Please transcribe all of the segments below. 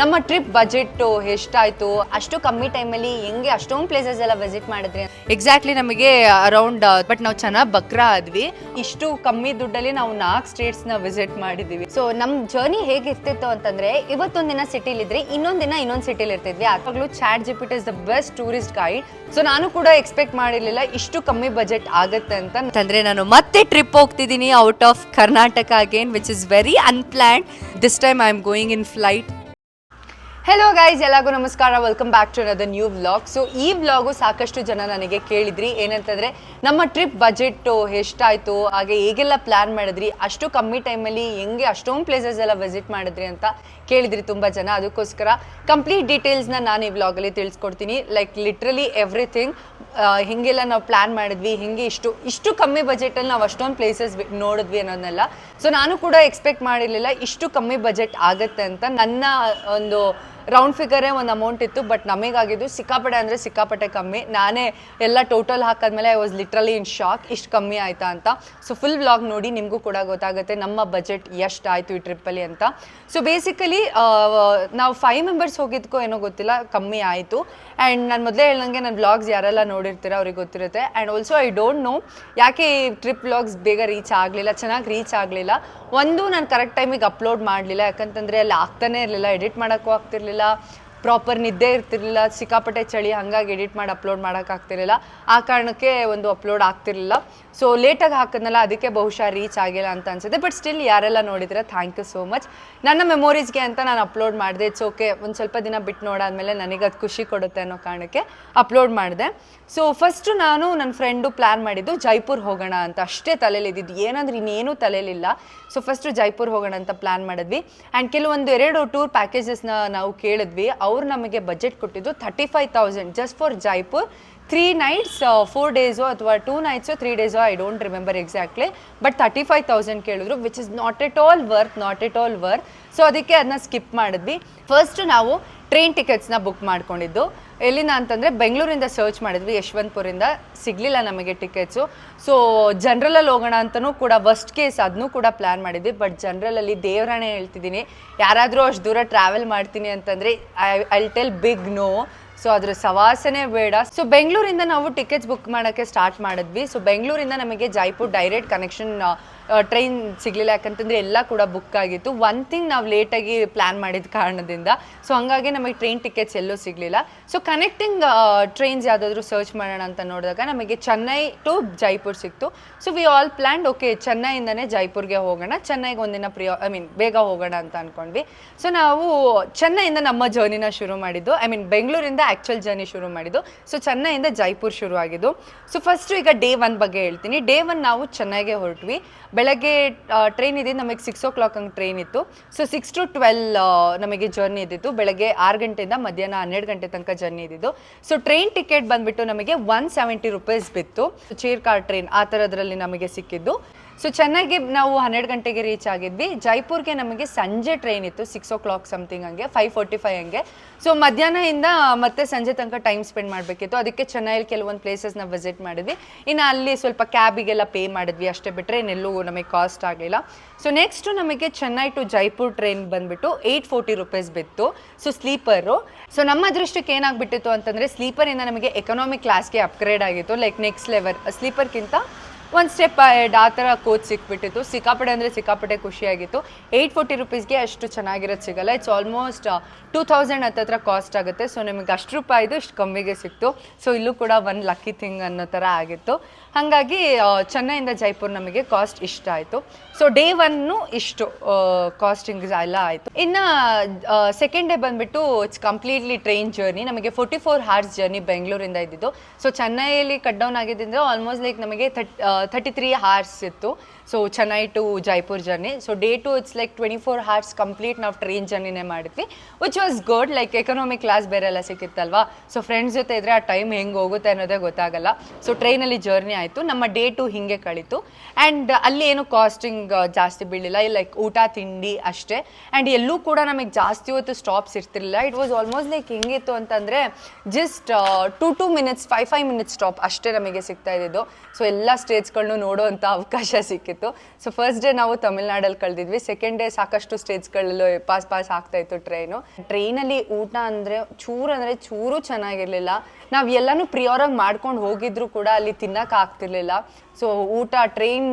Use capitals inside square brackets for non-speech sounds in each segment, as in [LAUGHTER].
ನಮ್ಮ trip budget ಎಷ್ಟಾಯ್ತು? ಅಷ್ಟು ಕಮ್ಮಿ ಟೈಮಲ್ಲಿ ಹೆಂಗೆ ಅಷ್ಟೊಂದು ಪ್ಲೇಸಸ್ ಎಲ್ಲ ವಿಸಿಟ್ ಮಾಡಿದ್ರಿ? ಎಕ್ಸಾಕ್ಟ್ಲಿ ನಮಗೆ ಅರೌಂಡ್ ಬಟ್ ನಾವು ಚೆನ್ನಾಗಿ ಬಕ್ರ ಆದ್ವಿ. ಇಷ್ಟು ಕಮ್ಮಿ ದುಡ್ಡಲ್ಲಿ ನಾವು ನಾಲ್ಕು ಸ್ಟೇಟ್ಸ್ನ ವಿಸಿಟ್ ಮಾಡಿದ್ದೀವಿ ಸೊ ನಮ್ಮ ಜರ್ನಿ ಹೇಗಿರ್ತಿತ್ತು ಅಂತಂದ್ರೆ ಇವತ್ತೊಂದು ದಿನ ಸಿಟಿಲಿ ಇದ್ರೆ ಇನ್ನೊಂದು ದಿನ ಇನ್ನೊಂದು ಸಿಟಿಲಿ ಇರ್ತಿದ್ವಿ. ಆವಾಗಲೂ chat GPT is the best tourist guide so ನಾನು ಕೂಡ ಎಕ್ಸ್ಪೆಕ್ಟ್ ಮಾಡಿರಲಿಲ್ಲ ಇಷ್ಟು ಕಮ್ಮಿ ಬಜೆಟ್ ಆಗುತ್ತೆ ಅಂತ. ಅಂತಂದ್ರೆ ನಾನು ಮತ್ತೆ ಟ್ರಿಪ್ ಹೋಗ್ತಿದ್ದೀನಿ out of Karnataka again which is very unplanned this time I am going in flight hello guys ಎಲ್ಲರಿಗೂ ನಮಸ್ಕಾರ. Welcome back to another new vlog so ಈ ವ್ಲಾಗು ಸಾಕಷ್ಟು ಜನ ನನಗೆ ಕೇಳಿದ್ರಿ. ಏನಂತಂದ್ರೆ, ನಮ್ಮ ಟ್ರಿಪ್ ಬಜೆಟ್ ಎಷ್ಟಾಯಿತು, ಹಾಗೆ ಹೇಗೆಲ್ಲ ಪ್ಲಾನ್ ಮಾಡಿದ್ರಿ, ಅಷ್ಟು ಕಮ್ಮಿ ಟೈಮಲ್ಲಿ ಹೆಂಗೆ ಅಷ್ಟೊಂದು ಪ್ಲೇಸಸ್ ಎಲ್ಲ ವಿಸಿಟ್ ಮಾಡಿದ್ರಿ ಅಂತ ಕೇಳಿದ್ರಿ ತುಂಬ ಜನ. ಅದಕ್ಕೋಸ್ಕರ ಕಂಪ್ಲೀಟ್ ಡೀಟೇಲ್ಸ್ನ ನಾನು ಈ ವ್ಲಾಗಲ್ಲಿ ತಿಳಿಸ್ಕೊಡ್ತೀನಿ. ಲೈಕ್ ಲಿಟ್ರಲಿ ಎವ್ರಿಥಿಂಗ್ ಹೇಗೆಲ್ಲ ನಾವು ಪ್ಲಾನ್ ಮಾಡಿದ್ವಿ, ಹಿಂಗೆ ಇಷ್ಟು ಇಷ್ಟು ಕಮ್ಮಿ ಬಜೆಟಲ್ಲಿ ನಾವು ಅಷ್ಟೊಂದು ಪ್ಲೇಸಸ್ ನೋಡಿದ್ವಿ ಅನ್ನೋದನ್ನೆಲ್ಲ ಸೊ ನಾನು ಕೂಡ ಎಕ್ಸ್ಪೆಕ್ಟ್ ಮಾಡಿರಲಿಲ್ಲ, ಇಷ್ಟು ಕಮ್ಮಿ ಬಜೆಟ್ ಆಗುತ್ತೆ ಅಂತ ನನ್ನ ಒಂದು ರೌಂಡ್ ಫಿಗರೇ ಒಂದು ಅಮೌಂಟ್ ಇತ್ತು ಬಟ್ ನಮಗಾಗಿದ್ದು ಸಿಕ್ಕಾಪಟ್ಟೆ ಅಂದರೆ ಸಿಕ್ಕಾಪಟ್ಟೆ ಕಮ್ಮಿ. ನಾನೇ ಎಲ್ಲ ಟೋಟಲ್ ಹಾಕಾದ್ಮೇಲೆ I was literally in shock ಇಷ್ಟು ಕಮ್ಮಿ ಆಯಿತಾ ಅಂತ. ಸೊ ಫುಲ್ ವ್ಲಾಗ್ ನೋಡಿ ನಿಮಗೂ ಕೂಡ ಗೊತ್ತಾಗುತ್ತೆ ನಮ್ಮ ಬಜೆಟ್ ಎಷ್ಟು ಆಯಿತು ಈ ಟ್ರಿಪ್ಪಲ್ಲಿ ಅಂತ. ಸೊ ಬೇಸಿಕಲಿ ನಾವು ಫೈವ್ ಮೆಂಬರ್ಸ್ ಹೋಗಿದ್ಕೋ ಏನೋ ಗೊತ್ತಿಲ್ಲ, ಕಮ್ಮಿ ಆಯಿತು. ಆ್ಯಂಡ್ ನಾನು ಮೊದಲೇ ಹೇಳ್ದಂಗೆ ನನ್ನ ವ್ಲಾಗ್ಸ್ ಯಾರೆಲ್ಲ ನೋಡಿರ್ತೀರ ಅವ್ರಿಗೆ ಗೊತ್ತಿರುತ್ತೆ. And also I don't know ಯಾಕೆ ಈ ಟ್ರಿಪ್ ವ್ಲಾಗ್ಸ್ ಬೇಗ ರೀಚ್ ಆಗಲಿಲ್ಲ, ಚೆನ್ನಾಗಿ ರೀಚ್ ಆಗಲಿಲ್ಲ. ಒಂದು, ನಾನು ಕರೆಕ್ಟ್ ಟೈಮಿಗೆ ಅಪ್ಲೋಡ್ ಮಾಡಲಿಲ್ಲ. ಯಾಕಂತಂದರೆ ಅಲ್ಲಿ ಆಗ್ತಾನೇ ಇರಲಿಲ್ಲ ಎಡಿಟ್ ಮಾಡೋಕ್ಕೂ ಆಗ್ತಿರ್ಲಿಲ್ಲ. अल्हम्दुलिल्लाह ಪ್ರಾಪರ್ ನಿದ್ದೆ ಇರ್ತಿರ್ಲಿಲ್ಲ, ಸಿಕ್ಕಾಪಟ್ಟೆ ಚಳಿ, ಹಾಗಾಗಿ ಎಡಿಟ್ ಮಾಡಿ ಅಪ್ಲೋಡ್ ಮಾಡೋಕ್ಕಾಗ್ತಿರ್ಲಿಲ್ಲ ಆ ಕಾರಣಕ್ಕೆ ಒಂದು ಅಪ್ಲೋಡ್ ಆಗ್ತಿರ್ಲಿಲ್ಲ. ಸೊ ಲೇಟಾಗಿ ಹಾಕಿದ್ನಲ್ಲ, ಅದಕ್ಕೆ ಬಹುಶಃ ರೀಚ್ ಆಗಿಲ್ಲ ಅಂತ ಅನ್ಸುತ್ತೆ. ಬಟ್ ಸ್ಟಿಲ್ ಯಾರೆಲ್ಲ ನೋಡಿದ್ರೆ ಥ್ಯಾಂಕ್ ಯು ಸೋ ಮಚ್ ನನ್ನ ಮೆಮೊರೀಸ್ಗೆ ಅಂತ ನಾನು ಅಪ್ಲೋಡ್ ಮಾಡಿದೆ. ಇಟ್ಸ್ ಓಕೆ ಒಂದು ಸ್ವಲ್ಪ ದಿನ ಬಿಟ್ಟು ನೋಡಾದ್ಮೇಲೆ ನನಗೆ ಅದು ಖುಷಿ ಕೊಡುತ್ತೆ ಅನ್ನೋ ಕಾರಣಕ್ಕೆ ಅಪ್ಲೋಡ್ ಮಾಡಿದೆ. ಸೊ ಫಸ್ಟು ನಾನು ನನ್ನ ಫ್ರೆಂಡು ಪ್ಲ್ಯಾನ್ ಮಾಡಿದ್ದು ಜೈಪುರ್ ಹೋಗೋಣ ಅಂತ. ಅಷ್ಟೇ ತಲೆಯಲ್ಲಿ ಏನಂದ್ರೆ ಇನ್ನೇನು ತಲೆಯಲ್ಲಿಲ್ಲ ಸೊ ಫಸ್ಟು ಜೈಪುರ್ ಹೋಗೋಣ ಅಂತ ಪ್ಲ್ಯಾನ್ ಮಾಡಿದ್ವಿ. ಆ್ಯಂಡ್ ಕೆಲವೊಂದು ಎರಡು ಟೂರ್ ಪ್ಯಾಕೇಜಸ್ನ ನಾವು ಕೇಳಿದ್ವಿ. ಅವ್ರು ನಮಗೆ ಬಜೆಟ್ ಕೊಟ್ಟಿದ್ದು thirty five thousand just for Jaipur three nights four days ಅಥವಾ two nights three days I don't remember exactly but thirty five thousand ಕೇಳಿದ್ರು which is not at all worth not at all worth so ಅದಕ್ಕೆ ಅದನ್ನ skip ಮಾಡಿದ್ವಿ. First ನಾವು train ಟಿಕೆಟ್ಸ್ನ book ಮಾಡ್ಕೊಂಡಿದ್ದು. ಎಲ್ಲಿನ ಅಂತಂದರೆ ಬೆಂಗಳೂರಿಂದ search ಮಾಡಿದ್ವಿ, ಯಶವಂತಪುರಿಂದ ಸಿಗಲಿಲ್ಲ ನಮಗೆ ಟಿಕೆಟ್ಸು. ಸೊ ಜನ್ರಲಲ್ಲಿ ಹೋಗೋಣ ಅಂತಲೂ ಕೂಡ ವರ್ಸ್ಟ್ ಕೇಸ್ ಅದನ್ನೂ ಕೂಡ ಪ್ಲ್ಯಾನ್ ಮಾಡಿದ್ವಿ. ಬಟ್ ಜನ್ರಲಲ್ಲಿ ದೇವರಾಣೆ ಹೇಳ್ತಿದ್ದೀನಿ. ಯಾರಾದರೂ ಅಷ್ಟು ದೂರ ಟ್ರಾವೆಲ್ ಮಾಡ್ತೀನಿ ಅಂತಂದರೆ I I tell big no so ಅದ್ರ ಸವಾಸನೆ ಬೇಡ. ಸೊ ಬೆಂಗಳೂರಿಂದ ನಾವು ಟಿಕೆಟ್ಸ್ ಬುಕ್ ಮಾಡೋಕ್ಕೆ ಸ್ಟಾರ್ಟ್ ಮಾಡಿದ್ವಿ. ಸೊ ಬೆಂಗಳೂರಿಂದ ನಮಗೆ ಜೈಪುರ್ ಡೈರೆಕ್ಟ್ ಕನೆಕ್ಷನ್ ಟ್ರೈನ್ ಸಿಗಲಿಲ್ಲ. ಯಾಕಂತಂದರೆ ಎಲ್ಲ ಕೂಡ ಬುಕ್ ಆಗಿತ್ತು. ಒನ್ ಥಿಂಗ್ ನಾವು ಲೇಟಾಗಿ ಪ್ಲ್ಯಾನ್ ಮಾಡಿದ ಕಾರಣದಿಂದ. ಸೊ ಹಂಗಾಗಿ ನಮಗೆ ಟ್ರೈನ್ ಟಿಕೆಟ್ಸ್ ಎಲ್ಲೂ ಸಿಗಲಿಲ್ಲ. ಸೊ ಕನೆಕ್ಟಿಂಗ್ ಟ್ರೈನ್ಸ್ ಯಾವುದಾದ್ರೂ ಸರ್ಚ್ ಮಾಡೋಣ ಅಂತ ನೋಡಿದಾಗ ನಮಗೆ ಚೆನ್ನೈ ಟು ಜೈಪುರ್ ಸಿಕ್ತು. So we all planned okay ಚೆನ್ನೈಯಿಂದನೇ ಜೈಪುರ್ಗೆ ಹೋಗೋಣ. ಚೆನ್ನೈಗೆ ಒಂದಿನ ಪ್ರಿಯ ಐ ಮೀನ್ ಬೇಗ ಹೋಗೋಣ ಅಂತ ಅಂದ್ಕೊಂಡ್ವಿ ಸೊ ನಾವು ಚೆನ್ನೈಯಿಂದ ನಮ್ಮ ಜರ್ನಿನ ಶುರು ಮಾಡಿದ್ದು. ಐ ಮೀನ್ ಬೆಂಗಳೂರಿಂದ ಆ್ಯಕ್ಚುಯಲ್ ಜರ್ನಿ ಶುರು ಮಾಡಿದ್ದು. ಸೊ ಚೆನ್ನೈಯಿಂದ ಜೈಪುರ್ ಶುರು ಆಗಿದ್ದು ಸೊ ಫಸ್ಟು ಈಗ ಡೇ ಒನ್ ಬಗ್ಗೆ ಹೇಳ್ತೀನಿ. ಡೇ ಒನ್ ನಾವು ಚೆನ್ನೈಗೆ ಹೊರಟ್ವಿ. ಬೆಳಗ್ಗೆ ಟ್ರೈನ್ ಇದ್ದಿದ್ದು ನಮಗೆ ಸಿಕ್ಸ್ ಓ ಕ್ಲಾಕ್ ಹಂಗೆ ಟ್ರೈನ್ ಇತ್ತು. ಸೊ ಸಿಕ್ಸ್ ಟು ಟ್ವೆಲ್ ನಮಗೆ ಜರ್ನಿ ಇದ್ದಿತ್ತು. ಬೆಳಗ್ಗೆ ಆರು ಗಂಟೆಯಿಂದ ಮಧ್ಯಾಹ್ನ ಹನ್ನೆರಡು ಗಂಟೆ ತನಕ ಜರ್ನಿ ಇದ್ದಿದ್ದು. ಸೊ ಟ್ರೈನ್ ಟಿಕೆಟ್ ಬಂದುಬಿಟ್ಟು ನಮಗೆ ಒನ್ ಸೆವೆಂಟಿ ರುಪೀಸ್ ಬಿತ್ತು. ಚೇರ್ ಕಾರ್ ಟ್ರೈನ್ ಆ ಥರದ್ರಲ್ಲಿ ನಮಗೆ ಸಿಕ್ಕಿದ್ದು. ಸೊ ಚೆನ್ನಾಗಿ ನಾವು ಹನ್ನೆರಡು ಗಂಟೆಗೆ ರೀಚ್ ಆಗಿದ್ವಿ. ಜೈಪುರ್ಗೆ ನಮಗೆ ಸಂಜೆ ಟ್ರೈನ್ ಇತ್ತು ಸಿಕ್ಸ್ ಓ ಕ್ಲಾಕ್ ಸಮಥಿಂಗ್ ಹಂಗೆ ಫೈವ್ ಫೋರ್ಟಿ ಫೈವ್ ಹಂಗೆ. ಸೊ ಮಧ್ಯಾಹ್ನದಿಂದ ಮತ್ತೆ ಸಂಜೆ ತನಕ ಟೈಮ್ ಸ್ಪೆಂಡ್ ಮಾಡಬೇಕಿತ್ತು. ಅದಕ್ಕೆ ಚೆನ್ನೈಲಿ ಕೆಲವೊಂದು ಪ್ಲೇಸಸ್ನ ವಿಸಿಟ್ ಮಾಡಿದ್ವಿ. ಇನ್ನು ಅಲ್ಲಿ ಸ್ವಲ್ಪ ಕ್ಯಾಬಿಗೆಲ್ಲ ಪೇ ಮಾಡಿದ್ವಿ. ಅಷ್ಟೇ ಬಿಟ್ಟರೆ ಇನ್ನೆಲ್ಲೂ ನಮಗೆ ಕಾಸ್ಟ್ ಆಗಲಿಲ್ಲ. ಸೊ ನೆಕ್ಸ್ಟು ನಮಗೆ ಚೆನ್ನೈ ಟು ಜೈಪುರ್ ಟ್ರೈನ್ ಬಂದುಬಿಟ್ಟು ಏಯ್ಟ್ ಫೋರ್ಟಿ ರುಪೀಸ್ ಬಿತ್ತು. ಸೊ ಸ್ಲೀಪರು ಸೊ ನಮ್ಮ ಅದೃಷ್ಟಕ್ಕೆ ಏನಾಗ್ಬಿಟ್ಟಿತ್ತು ಅಂತಂದರೆ ಸ್ಲೀಪರಿಂದ ನಮಗೆ ಎಕನಾಮಿಕ್ ಕ್ಲಾಸ್ಗೆ ಅಪ್ಗ್ರೇಡ್ ಆಗಿತ್ತು. ಲೈಕ್ ನೆಕ್ಸ್ಟ್ ಲೆವೆಲ್ ಸ್ಲೀಪರ್ಗಿಂತ ಒಂದು ಸ್ಟೆಪ್ ಆ ಥರ ಕೋಚ್ ಸಿಕ್ಬಿಟ್ಟಿತ್ತು. ಸಿಕ್ಕಾಪಟ್ಟೆ ಅಂದರೆ ಸಿಕ್ಕಾಪಟ್ಟೆ ಖುಷಿಯಾಗಿತ್ತು. ಏಯ್ಟ್ ಫೋರ್ಟಿ ರುಪೀಸ್ಗೆ ಅಷ್ಟು ಚೆನ್ನಾಗಿರೋದು ಸಿಗಲ್ಲ. ಇಟ್ಸ್ ಆಲ್ಮೋಸ್ಟ್ ಟೂ ತೌಸಂಡ್ ಹತ್ತತ್ರ ಕಾಸ್ಟ್ ಆಗುತ್ತೆ. ಸೊ ನಿಮಗೆ ಅಷ್ಟು ರೂಪಾಯಿದು ಇಷ್ಟು ಕಮ್ಮಿಗೆ ಸಿಕ್ತು. ಸೊ ಇಲ್ಲೂ ಕೂಡ ಒಂದು ಲಕ್ಕಿ ಥಿಂಗ್ ಅನ್ನೋ ಥರ ಆಗಿತ್ತು. ಹಾಗಾಗಿ ಚೆನ್ನೈಯಿಂದ ಜೈಪುರ್ ನಮಗೆ ಕಾಸ್ಟ್ ಇಷ್ಟ ಆಯಿತು. ಸೊ ಡೇ ಒನ್ನು ಇಷ್ಟು ಕಾಸ್ಟಿಂಗ್ ಎಲ್ಲ ಆಯಿತು. ಇನ್ನು ಸೆಕೆಂಡ್ ಡೇ ಬಂದುಬಿಟ್ಟು ಇಟ್ಸ್ ಕಂಪ್ಲೀಟ್ಲಿ ಟ್ರೈನ್ ಜರ್ನಿ ನಮಗೆ ಫೋರ್ಟಿ ಫೋರ್ ಹಾರ್ಸ್ ಜರ್ನಿ ಬೆಂಗಳೂರಿಂದ ಇದ್ದಿದ್ದು. ಸೊ ಚೆನ್ನೈಯಲ್ಲಿ ಕಟ್ ಡೌನ್ ಆಗಿದ್ದರಿಂದ ಆಲ್ಮೋಸ್ಟ್ ಲೈಕ್ ನಮಗೆ ಥರ್ಟಿ ತ್ರೀ ಹಾರ್ಸ್ ಇತ್ತು. So Chennai to Jaipur journey so day two it's like twenty four hours complete ನಾವು train ಜರ್ನಿನೇ ಮಾಡಿದ್ವಿ which was good like economic class ಬೇರೆ ಎಲ್ಲ ಸಿಕ್ಕಿತ್ತಲ್ವಾ? ಸೊ ಫ್ರೆಂಡ್ಸ್ ಜೊತೆ ಇದ್ದರೆ ಆ ಟೈಮ್ ಹೆಂಗೆ ಹೋಗುತ್ತೆ ಅನ್ನೋದೇ ಗೊತ್ತಾಗಲ್ಲ. ಸೊ ಟ್ರೈನಲ್ಲಿ ಜರ್ನಿ ಆಯಿತು. ನಮ್ಮ ಡೇ ಟು ಹಿಂಗೆ ಕಳೀತು. ಆ್ಯಂಡ್ ಅಲ್ಲಿ ಏನು ಕಾಸ್ಟಿಂಗ್ ಜಾಸ್ತಿ ಬೀಳಿಲ್ಲ. ಲೈಕ್ ಊಟ, ತಿಂಡಿ ಅಷ್ಟೇ. ಆ್ಯಂಡ್ ಎಲ್ಲೂ ಕೂಡ ನಮಗೆ ಜಾಸ್ತಿ ಹೊತ್ತು ಸ್ಟಾಪ್ಸ್ ಇರ್ತಿರಲಿಲ್ಲ. ಇಟ್ ವಾಸ್ ಆಲ್ಮೋಸ್ಟ್ ಲೈಕ್ ಹೆಂಗಿತ್ತು ಅಂತಂದರೆ just two two minutes five five minutes stop ಅಷ್ಟೇ ನಮಗೆ ಸಿಗ್ತಾ ಇದ್ದಿದ್ದು. ಸೊ ಎಲ್ಲ ಸ್ಟೇಜ್ಗಳನ್ನೂ ನೋಡೋವಂಥ ಅವಕಾಶ ಸಿಕ್ಕಿತ್ತು. ಇತ್ತು ಸೊ ಫಸ್ಟ್ ಡೇ ನಾವು ತಮಿಳ್ನಾಡಲ್ಲಿ ಕಳೆದಿದ್ವಿ. ಸೆಕೆಂಡ್ ಡೇ ಸಾಕಷ್ಟು ಸ್ಟೇಜ್ಗಳಲ್ಲೂ ಪಾಸ್ ಪಾಸ್ ಆಗ್ತಾ ಇತ್ತು ಟ್ರೈನು ಟ್ರೈನಲ್ಲಿ ಊಟ ಅಂದರೆ ಚೂರು ಅಂದರೆ ಚೂರು ಚೆನ್ನಾಗಿರಲಿಲ್ಲ. ನಾವು ಎಲ್ಲನೂ ಪ್ರಿಯೋರಾಗಿ ಮಾಡ್ಕೊಂಡು ಹೋಗಿದ್ರು ಕೂಡ ಅಲ್ಲಿ ತಿನ್ನಕ್ಕೆ ಆಗ್ತಿರ್ಲಿಲ್ಲ. ಸೊ ಊಟ train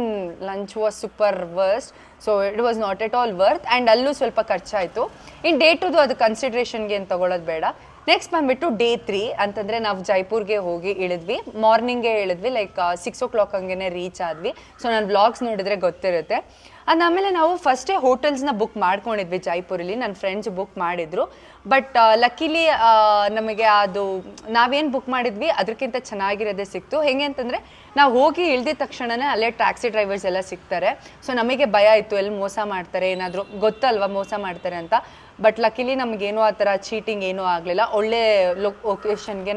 lunch was super worst so it was not at all worth and ಅಲ್ಲೂ ಸ್ವಲ್ಪ ಖರ್ಚಾಯಿತು. ಇನ್ನು ಡೇ ಟುದು ಅದು ಕನ್ಸಿಡ್ರೇಷನ್ಗೆ ಏನು ತೊಗೊಳೋದು ಬೇಡ. ನೆಕ್ಸ್ಟ್ ಬಂದ್ಬಿಟ್ಟು ಡೇ ತ್ರೀ ಅಂತಂದರೆ ನಾವು ಜೈಪುರ್ಗೆ ಹೋಗಿ ಇಳಿದ್ವಿ. ಮಾರ್ನಿಂಗೇ ಇಳಿದ್ವಿ ಲೈಕ್ ಸಿಕ್ಸ್ ಓ ಕ್ಲಾಕ್ ಹಂಗೆ ರೀಚ್ ಆದ್ವಿ. ಸೊ ನಾನು ಬ್ಲಾಗ್ಸ್ ನೋಡಿದ್ರೆ ಗೊತ್ತಿರುತ್ತೆ. ಅದಾದಮೇಲೆ ನಾವು ಫಸ್ಟೇ ಹೋಟೆಲ್ಸ್ನ ಬುಕ್ ಮಾಡ್ಕೊಂಡಿದ್ವಿ ಜೈಪುರಲ್ಲಿ. ನನ್ನ ಫ್ರೆಂಡ್ಸ್ ಬುಕ್ ಮಾಡಿದ್ರು. ಬಟ್ ಲಕ್ಕಿಲಿ ನಮಗೆ ಅದು ನಾವೇನು ಬುಕ್ ಮಾಡಿದ್ವಿ ಅದಕ್ಕಿಂತ ಚೆನ್ನಾಗಿರೋದೇ ಸಿಕ್ತು. ಹೆಂಗೆ ಅಂತಂದರೆ, ನಾವು ಹೋಗಿ ಇಳ್ದಿದ ತಕ್ಷಣನೇ ಅಲ್ಲೇ ಟ್ಯಾಕ್ಸಿ ಡ್ರೈವರ್ಸ್ ಎಲ್ಲ ಸಿಗ್ತಾರೆ. ಸೊ ನಮಗೆ ಭಯ ಇತ್ತು ಎಲ್ಲಿ ಮೋಸ ಮಾಡ್ತಾರೆ, ಏನಾದರೂ ಗೊತ್ತಲ್ವಾ ಮೋಸ ಮಾಡ್ತಾರೆ ಅಂತ. ಬಟ್ ಲಕ್ಕಿಲಿ ನಮಗೇನು ಆ ಥರ ಚೀಟಿಂಗ್ ಏನೂ ಆಗಲಿಲ್ಲ. ಒಳ್ಳೆ ಲೊಕೇಶನ್ಗೆ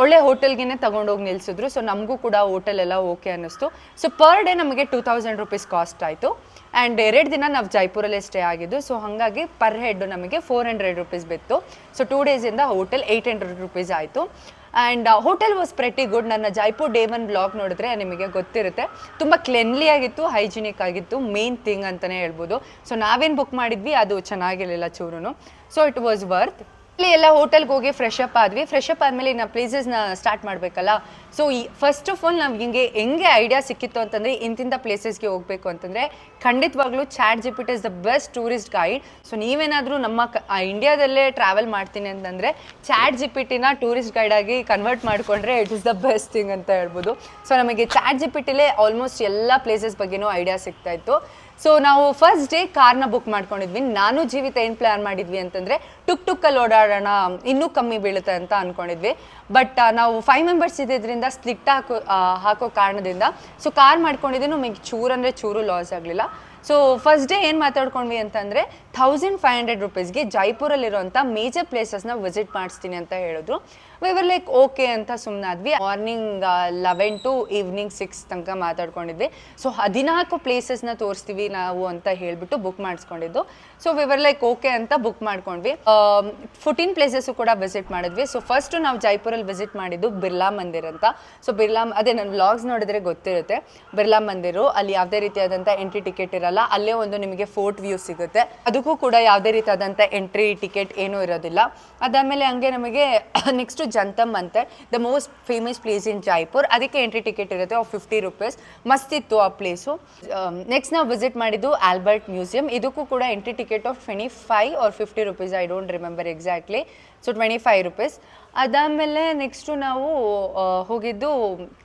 ಒಳ್ಳೆ ಹೋಟೆಲ್ಗೆ ತಗೊಂಡೋಗಿ ನಿಲ್ಸಿದ್ರು. ಸೊ ನಮಗೂ ಕೂಡ ಹೋಟೆಲ್ ಎಲ್ಲ ಓಕೆ ಅನ್ನಿಸ್ತು. ಸೊ ಪರ್ ಡೇ ನಮಗೆ ಟೂ ತೌಸಂಡ್ ರುಪೀಸ್ ಕಾಸ್ಟ್ ಆಯಿತು. ಆ್ಯಂಡ್ ಎರಡು ದಿನ ನಾವು ಜೈಪುರಲ್ಲೇ ಸ್ಟೇ ಆಗಿದ್ದು. ಸೊ ಹಾಗಾಗಿ ಪರ್ ಹೆಡ್ ನಮಗೆ ಫೋರ್ ಹಂಡ್ರೆಡ್ ರುಪೀಸ್ ಬಿತ್ತು. ಸೊ ಟೂ ಡೇಸಿಂದ ಹೋಟೆಲ್ ಏಯ್ಟ್ ಹಂಡ್ರೆಡ್ ರುಪೀಸ್ ಆಯಿತು. And hotel was pretty good ನನ್ನ ಜೈಪುರ್ ಡೇ ಒನ್ ಬ್ಲಾಗ್ ನೋಡಿದ್ರೆ ನಿಮಗೆ ಗೊತ್ತಿರುತ್ತೆ. ತುಂಬ ಕ್ಲೆನ್ಲಿ ಆಗಿತ್ತು ಹೈಜಿನಿಕ್ ಆಗಿತ್ತು ಮೇನ್ ಥಿಂಗ್ ಅಂತಲೇ ಹೇಳ್ಬೋದು. ಸೊ ನಾವೇನು ಬುಕ್ ಮಾಡಿದ್ವಿ, ಅದು ಚೆನ್ನಾಗಿರಲಿಲ್ಲ ಚೂರು ಸೊ ಇಟ್ ವಾಸ್ ವರ್ತ್ ಎಲ್ಲ ಹೋಟೆಲ್ಗೆ ಹೋಗಿ ಫ್ರೆಶ್ ಅಪ್ ಆದ್ವಿ. ಫ್ರೆಶ್ ಅಪ್ ಆದಮೇಲೆ ಪ್ಲೇಸಸ್ ಪ್ಲೇಸಸ್ನ ಸ್ಟಾರ್ಟ್ ಮಾಡಬೇಕಲ್ಲ. ಸೊ ಈ ಫಸ್ಟ್ ಆಫ್ ಆಲ್ ನಾವು ಹಿಂಗೆ ಹೆಂಗೆ ಐಡಿಯಾ ಸಿಕ್ಕಿತ್ತು ಅಂತಂದರೆ ಇಂತಿಂಥ ಪ್ಲೇಸಸ್ಗೆ ಹೋಗಬೇಕು ಅಂತಂದರೆ ಖಂಡಿತವಾಗ್ಲೂ ChatGPT is the best tourist guide so ನೀವೇನಾದರೂ ನಮ್ಮ ಇಂಡಿಯಾದಲ್ಲೇ ಟ್ರಾವೆಲ್ ಮಾಡ್ತೀನಿ ಅಂತಂದರೆ ಚಾಟ್ ಜಿಪಿಟಿನ ಟೂರಿಸ್ಟ್ ಗೈಡ್ ಆಗಿ ಕನ್ವರ್ಟ್ ಮಾಡಿಕೊಂಡ್ರೆ it is the best thing ಅಂತ ಹೇಳ್ಬೋದು. ಸೊ ನಮಗೆ ಚಾಟ್ ಜಿಪಿಟಿಲೇ ಆಲ್ಮೋಸ್ಟ್ ಎಲ್ಲ ಪ್ಲೇಸಸ್ ಬಗ್ಗೆನೂ ಐಡಿಯಾ ಸಿಗ್ತಾ ಇತ್ತು. ಸೊ ನಾವು ಫಸ್ಟ್ ಡೇ ಕಾರ್ನ ಬುಕ್ ಮಾಡ್ಕೊಂಡಿದ್ವಿ. ನಾನು ಜೀವಿತ ಏನು ಪ್ಲ್ಯಾನ್ ಮಾಡಿದ್ವಿ ಅಂತಂದರೆ ಟುಕ್ ಟುಕ್ಕಲ್ಲಿ ಓಡಾಡೋಣ, ಇನ್ನೂ ಕಮ್ಮಿ ಬೀಳುತ್ತೆ ಅಂತ ಅಂದ್ಕೊಂಡಿದ್ವಿ ಬಟ್ ನಾವು ಫೈವ್ ಮೆಂಬರ್ಸ್ ಇದ್ದಿದ್ದರಿಂದ ಸ್ಲಿಟ್ ಹಾಕೋ ಹಾಕೋ ಕಾರಣದಿಂದ ಸೊ ಕಾರ್ ಮಾಡ್ಕೊಂಡಿದ್ದು ನಮಗೆ ಚೂರು ಅಂದರೆ ಚೂರು ಲಾಸ್ ಆಗಲಿಲ್ಲ. ಸೊ ಫಸ್ಟ್ ಡೇ ಏನು ಮಾತಾಡ್ಕೊಂಡ್ವಿ ಅಂತಂದರೆ ಥೌಸಂಡ್ ಫೈವ್ ಹಂಡ್ರೆಡ್ ರುಪೀಸ್ಗೆ ಜೈಪುರಲ್ಲಿರುವಂಥ ಮೇಜರ್ ಪ್ಲೇಸಸ್ನ ವಿಸಿಟ್ ಮಾಡಿಸ್ತೀನಿ ಅಂತ ಹೇಳಿದ್ರು. ವಿವರ್ ಲೈಕ್ ಓಕೆ ಅಂತ ಸುಮ್ಮನಾದ್ವಿ morning eleven to evening six ತನಕ ಮಾತಾಡ್ಕೊಂಡಿದ್ವಿ. ಸೊ ಹದಿನಾಲ್ಕು ಪ್ಲೇಸಸ್ನ ತೋರಿಸ್ತೀವಿ ನಾವು ಅಂತ ಹೇಳಿಬಿಟ್ಟು ಬುಕ್ ಮಾಡಿಸ್ಕೊಂಡಿದ್ದು. ಸೊ ವಿವರ್ ಲೈಕ್ ಓಕೆ ಅಂತ ಬುಕ್ ಮಾಡ್ಕೊಂಡ್ವಿ. ಫೋರ್ಟೀನ್ ಪ್ಲೇಸಸ್ಸು ಕೂಡ ವಿಸಿಟ್ ಮಾಡಿದ್ವಿ. ಸೊ ಫಸ್ಟು ನಾವು ಜೈಪುರಲ್ಲಿ ವಿಸಿಟ್ ಮಾಡಿದ್ದು ಬಿರ್ಲಾ ಮಂದಿರ್ ಅಂತ. ಸೊ ಬಿರ್ಲಾ, ಅದೇ ನನ್ನ ವ್ಲಾಗ್ಸ್ ನೋಡಿದ್ರೆ ಗೊತ್ತಿರುತ್ತೆ. ಬಿರ್ಲಾ ಮಂದಿರು, ಅಲ್ಲಿ ಯಾವುದೇ ರೀತಿಯಾದಂಥ ಎಂಟ್ರಿ ಟಿಕೆಟ್ ಇರಲ್ಲ, ಅಲ್ಲೇ ಒಂದು ನಿಮಗೆ ಫೋರ್ಟ್ ವ್ಯೂ ಸಿಗುತ್ತೆ. ಅದಕ್ಕೂ ಕೂಡ ಯಾವುದೇ ರೀತಿಯಾದಂಥ ಎಂಟ್ರಿ ಟಿಕೆಟ್ ಏನೂ ಇರೋದಿಲ್ಲ. ಅದಾದಮೇಲೆ ಹಂಗೆ ನಮಗೆ [COUGHS] ನೆಕ್ಸ್ಟು ಜಂತಮ್ ಅಂತ the most famous place in Jaipur ಅದಕ್ಕೆ ಎಂಟ್ರಿ ಟಿಕೆಟ್ ಇರುತ್ತೆ ಆಫ್ ಫಿಫ್ಟಿ ರುಪೀಸ್ ಮಸ್ತಿತ್ತು ಆ ಪ್ಲೇಸು ನೆಕ್ಸ್ಟ್ ನಾವು ವಿಸಿಟ್ ಮಾಡಿದ್ದು ಆಲ್ಬರ್ಟ್ ಮ್ಯೂಸಿಯಂ ಇದಕ್ಕೂ ಕೂಡ entry ticket of twenty five or fifty rupees I don't remember exactly so twenty five rupees ಅದಾದಮೇಲೆ next ನಾವು ಹೋಗಿದ್ದು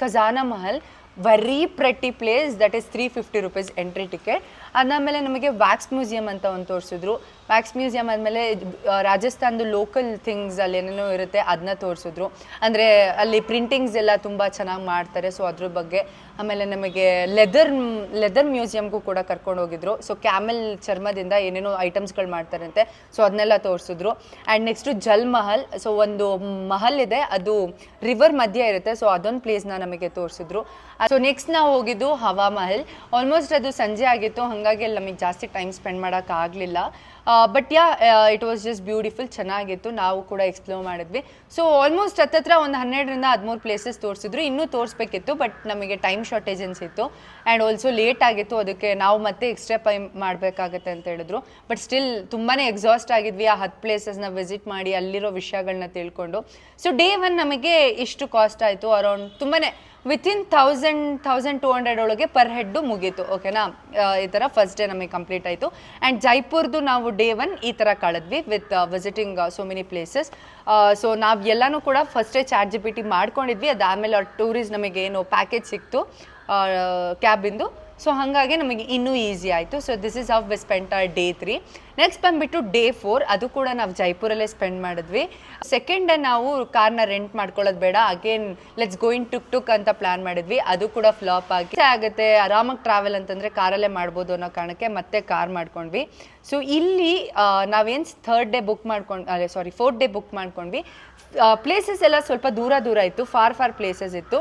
Khajana Mahal. Very pretty place that is three fifty rupees entry ticket. ಅದಾದಮೇಲೆ ನಮಗೆ wax museum ಅಂತ ಒಂದು ತೋರಿಸಿದ್ರು. Wax museum ಆದಮೇಲೆ ರಾಜಸ್ಥಾನದ ಲೋಕಲ್ ಥಿಂಗ್ಸ್ ಅಲ್ಲಿ ಏನೇನೋ ಇರುತ್ತೆ ಅದನ್ನ ತೋರಿಸಿದ್ರು. ಅಂದರೆ, ಅಲ್ಲಿ ಪ್ರಿಂಟಿಂಗ್ಸ್ ಎಲ್ಲ ತುಂಬ ಚೆನ್ನಾಗಿ ಮಾಡ್ತಾರೆ. ಸೊ ಅದ್ರ ಬಗ್ಗೆ ಆಮೇಲೆ ನಮಗೆ ಲೆದರ್ ಲೆದರ್ ಮ್ಯೂಸಿಯಮ್ಗೂ ಕೂಡ ಕರ್ಕೊಂಡು ಹೋಗಿದ್ರು. ಸೊ ಕ್ಯಾಮೆಲ್ ಚರ್ಮದಿಂದ ಏನೇನೋ ಐಟಮ್ಸ್ಗಳು ಮಾಡ್ತಾರಂತೆ. ಸೊ ಅದನ್ನೆಲ್ಲ ತೋರಿಸಿದ್ರು. And next Jal Mahal. So ಒಂದು ಮಹಲ್ ಇದೆ. ಅದು ರಿವರ್ ಮಧ್ಯೆ ಇರುತ್ತೆ. ಸೊ ಅದೊಂದು ಪ್ಲೇಸ್ನ ನಮಗೆ ತೋರಿಸಿದ್ರು. ಸೊ ನೆಕ್ಸ್ಟ್ ನಾವು ಹೋಗಿದ್ದು ಹವಾ ಮಹಲ್ ಆಲ್ಮೋಸ್ಟ್ ಅದು ಸಂಜೆ ಆಗಿತ್ತು. ಹಾಗಾಗಿ ಅಲ್ಲಿ ನಮಗೆ ಜಾಸ್ತಿ ಟೈಮ್ ಸ್ಪೆಂಡ್ ಮಾಡೋಕ್ಕಾಗಲಿಲ್ಲ but ya it was just beautiful ಚೆನ್ನಾಗಿತ್ತು. ನಾವು ಕೂಡ ಎಕ್ಸ್ಪ್ಲೋರ್ ಮಾಡಿದ್ವಿ. ಸೊ ಆಲ್ಮೋಸ್ಟ್ ಹತ್ತತ್ರ ಒಂದು ಹನ್ನೆರಡರಿಂದ ಹದಿಮೂರು ಪ್ಲೇಸಸ್ ತೋರಿಸಿದ್ರು. ಇನ್ನೂ ತೋರಿಸ್ಬೇಕಿತ್ತು ಬಟ್ ನಮಗೆ ಟೈಮ್ ಶಾರ್ಟೇಜ್ ಅನಿಸಿತ್ತು. ಆ್ಯಂಡ್ ಆಲ್ಸೋ ಲೇಟ್ ಆಗಿತ್ತು, ಅದಕ್ಕೆ ನಾವು ಮತ್ತೆ ಎಕ್ಸ್ಟ್ರಾ ಪೈ ಮಾಡಬೇಕಾಗತ್ತೆ ಅಂತ ಹೇಳಿದ್ರು. ಬಟ್ ಸ್ಟಿಲ್ ತುಂಬಾ ಎಕ್ಸಾಸ್ಟ್ ಆಗಿದ್ವಿ ಆ ಹತ್ತು ಪ್ಲೇಸಸ್ನ ವಿಸಿಟ್ ಮಾಡಿ, ಅಲ್ಲಿರೋ ವಿಷಯಗಳನ್ನ ತಿಳ್ಕೊಂಡು. ಸೊ ಡೇ ಒನ್ ನಮಗೆ ಇಷ್ಟು ಕಾಸ್ಟ್ ಆಯಿತು ಅರೌಂಡ್ ತುಂಬಾ within thousand thousand two hundred ಒಳಗೆ ಪರ್ ಹೆಡ್ಡು ಮುಗೀತು ಓಕೆನಾ ಈ ಥರ ಫಸ್ಟ್ ಡೇ ನಮಗೆ ಕಂಪ್ಲೀಟ್ ಆಯಿತು. ಆ್ಯಂಡ್ ಜೈಪುರ್ದು ನಾವು ಡೇ ಒನ್ ಈ ಥರ ಕಳೆದ್ವಿ with visiting so many places so ನಾವು ಎಲ್ಲನೂ ಕೂಡ ಫಸ್ಟೇ ಚಾರ್ಜ್ ಜಿ ಪಿ ಟಿ ಮಾಡ್ಕೊಂಡಿದ್ವಿ. ಅದಾದಮೇಲೆ ಟೂರಿಸ್ಟ್ ನಮಗೆ ಏನು ಪ್ಯಾಕೇಜ್ ಸಿಕ್ತು. ಕ್ಯಾಬಿಂದು ಸೊ ಹಾಗಾಗಿ ನಮಗೆ ಇನ್ನೂ ಈಸಿ ಆಯಿತು. So this is of we spent our day three next ಬಂದುಬಿಟ್ಟು ಡೇ ಫೋರ್ ಅದು ಕೂಡ ನಾವು ಜೈಪುರಲ್ಲೇ ಸ್ಪೆಂಡ್ ಮಾಡಿದ್ವಿ. ಸೆಕೆಂಡ್ ನಾವು ಕಾರ್ನ ರೆಂಟ್ ಮಾಡ್ಕೊಳ್ಳೋದು ಬೇಡ. Again let's going tuk tuk ಅಂತ ಪ್ಲಾನ್ ಮಾಡಿದ್ವಿ. ಅದು ಕೂಡ ಫ್ಲಾಪ್ ಆಗಿ ಆಗುತ್ತೆ. ಆರಾಮಾಗಿ ಟ್ರಾವೆಲ್ ಅಂತಂದರೆ ಕಾರಲ್ಲೇ ಮಾಡ್ಬೋದು ಅನ್ನೋ ಕಾರಣಕ್ಕೆ ಮತ್ತೆ ಕಾರ್ ಮಾಡ್ಕೊಂಡ್ವಿ. ಸೊ ಇಲ್ಲಿ ನಾವೇನು ಥರ್ಡ್ ಡೇ ಬುಕ್ ಮಾಡ್ಕೊಂಡು, ಅದೇ ಸಾರಿ ಫೋರ್ತ್ ಡೇ ಬುಕ್ ಮಾಡ್ಕೊಂಡ್ವಿ. ಪ್ಲೇಸಸ್ ಎಲ್ಲ ಸ್ವಲ್ಪ ದೂರ ದೂರ ಇತ್ತು. ಫಾರ್ ಫಾರ್ ಪ್ಲೇಸಸ್ ಇತ್ತು.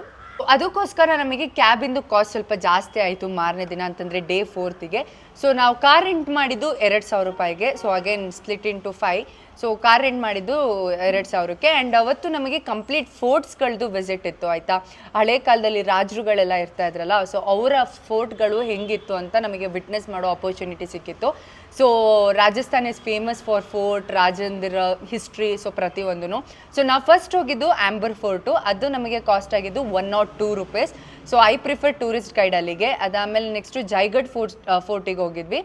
ಅದಕ್ಕೋಸ್ಕರ ನಮಗೆ ಕ್ಯಾಬಿಂದು ಕಾಸ್ಟ್ ಸ್ವಲ್ಪ ಜಾಸ್ತಿ ಆಯಿತು ಮಾರನೇ ದಿನ ಅಂತಂದರೆ ಡೇ ಫೋರ್ತಿಗೆ. ಸೊ ನಾವು ಕಾರ್ ರೆಂಟ್ ಮಾಡಿದ್ದು ಎರಡು ಸಾವಿರ ರೂಪಾಯಿಗೆ. So again split into five so car rent ಮಾಡಿದ್ದು ಎರಡು ಸಾವಿರಕ್ಕೆ ಆ್ಯಂಡ್ ಅವತ್ತು ನಮಗೆ ಕಂಪ್ಲೀಟ್ ಫೋರ್ಟ್ಸ್ಗಳದ್ದು ವಿಸಿಟ್ ಇತ್ತು, ಆಯಿತಾ? ಹಳೆ ಕಾಲದಲ್ಲಿ ರಾಜರುಗಳೆಲ್ಲ ಇರ್ತಾ ಇದ್ರಲ್ಲ ಸೊ ಅವರ ಫೋರ್ಟ್ಗಳು ಹೆಂಗಿತ್ತು ಅಂತ ನಮಗೆ ವಿಟ್ನೆಸ್ ಮಾಡೋ ಅಪರ್ಚುನಿಟಿ ಸಿಕ್ಕಿತ್ತು. So Rajasthan is famous for fort Rajendra history so ಪ್ರತಿಯೊಂದೂ ಸೊ ನಾವು ಫಸ್ಟ್ ಹೋಗಿದ್ದು ಆ್ಯಂಬರ್ ಫೋರ್ಟು ಅದು ನಮಗೆ ಕಾಸ್ಟ್ ಆಗಿದ್ದು one not two rupees so I prefer tourist guide ಅಲ್ಲಿಗೆ. ಅದಾದಮೇಲೆ ನೆಕ್ಸ್ಟು ಜೈಗಡ್ ಫೋರ್ಟ್ ಫೋರ್ಟಿಗೆ ಹೋಗಿದ್ವಿ.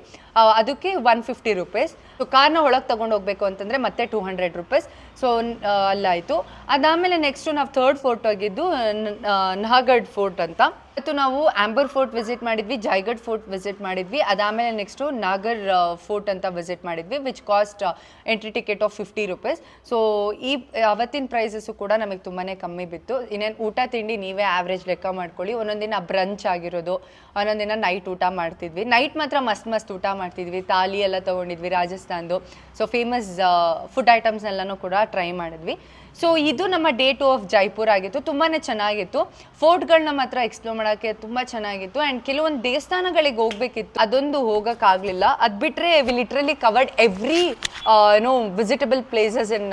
ಅದಕ್ಕೆ ಒನ್ ಫಿಫ್ಟಿ ರುಪೀಸ್ ಸೊ ಕಾರ್ನ ಒಳಗೆ ತಗೊಂಡು ಹೋಗ್ಬೇಕು ಅಂತಂದರೆ ಮತ್ತೆ ಟೂ ಹಂಡ್ರೆಡ್ ರುಪೀಸ್ ಸೊ ಅಲ್ಲಾಯಿತು. ಅದಾದಮೇಲೆ ನೆಕ್ಸ್ಟು ನಾವು ಥರ್ಡ್ ಫೋರ್ಟ್ ಹೋಗಿದ್ದು ನಹಗಢ್ ಫೋರ್ಟ್ ಅಂತ. ಇವತ್ತು ನಾವು ಆಂಬರ್ ಫೋರ್ಟ್ ವಿಸಿಟ್ ಮಾಡಿದ್ವಿ ಜಾಯ್ಗಡ್ ಫೋರ್ಟ್ ವಿಸಿಟ್ ಮಾಡಿದ್ವಿ. ಅದಾದಮೇಲೆ ನೆಕ್ಸ್ಟು ನಾಗರ್ ಫೋರ್ಟ್ ಅಂತ ವಿಸಿಟ್ ಮಾಡಿದ್ವಿ which cost entry ticket of fifty rupees so ಈ, ಅವತ್ತಿನ ಪ್ರೈಸಸ್ಸು ಕೂಡ ನಮಗೆ ತುಂಬಾ ಕಮ್ಮಿ ಬಿತ್ತು. ಇನ್ನೇನು ಊಟ, ತಿಂಡಿ ನೀವೇ ಆವ್ರೇಜ್ ಲೆಕ್ಕ ಮಾಡ್ಕೊಳ್ಳಿ. ಒಂದೊಂದಿನ ಬ್ರಂಚ್ ಆಗಿರೋದು ಒಂದೊಂದಿನ ನೈಟ್ ಊಟ ಮಾಡ್ತಿದ್ವಿ. ನೈಟ್ ಮಾತ್ರ ಮಸ್ತ್ ಮಸ್ತ್ ಊಟ ಮಾಡ್ತಿದ್ವಿ. ತಾಲಿ ಎಲ್ಲ ತೊಗೊಂಡಿದ್ವಿ ರಾಜಸ್ಥಾನ್ದು. ಸೊ ಫೇಮಸ್ ಫುಡ್ ಐಟಮ್ಸ್ನೆಲ್ಲನೂ ಕೂಡ ಟ್ರೈ ಮಾಡಿದ್ವಿ. ಸೊ ಇದು ನಮ್ಮ ಡೇ ಟು ಆಫ್ ಜೈಪುರ್ ಆಗಿತ್ತು. ತುಂಬಾ ಚೆನ್ನಾಗಿತ್ತು. ಫೋರ್ಟ್ಗಳನ್ನ ಮಾತ್ರ ಎಕ್ಸ್ಪ್ಲೋರ್ ಮಾಡೋಕ್ಕೆ ತುಂಬ ಚೆನ್ನಾಗಿತ್ತು. ಆ್ಯಂಡ್ ಕೆಲವೊಂದು ದೇವಸ್ಥಾನಗಳಿಗೆ ಹೋಗ್ಬೇಕಿತ್ತು. ಅದೊಂದು ಹೋಗೋಕ್ಕಾಗಲಿಲ್ಲ. ಅದು ಬಿಟ್ಟರೆ ವಿ ಲಿಟ್ರಲಿ ಕವರ್ಡ್ ಎವ್ರಿ ಏನೋ visitable places in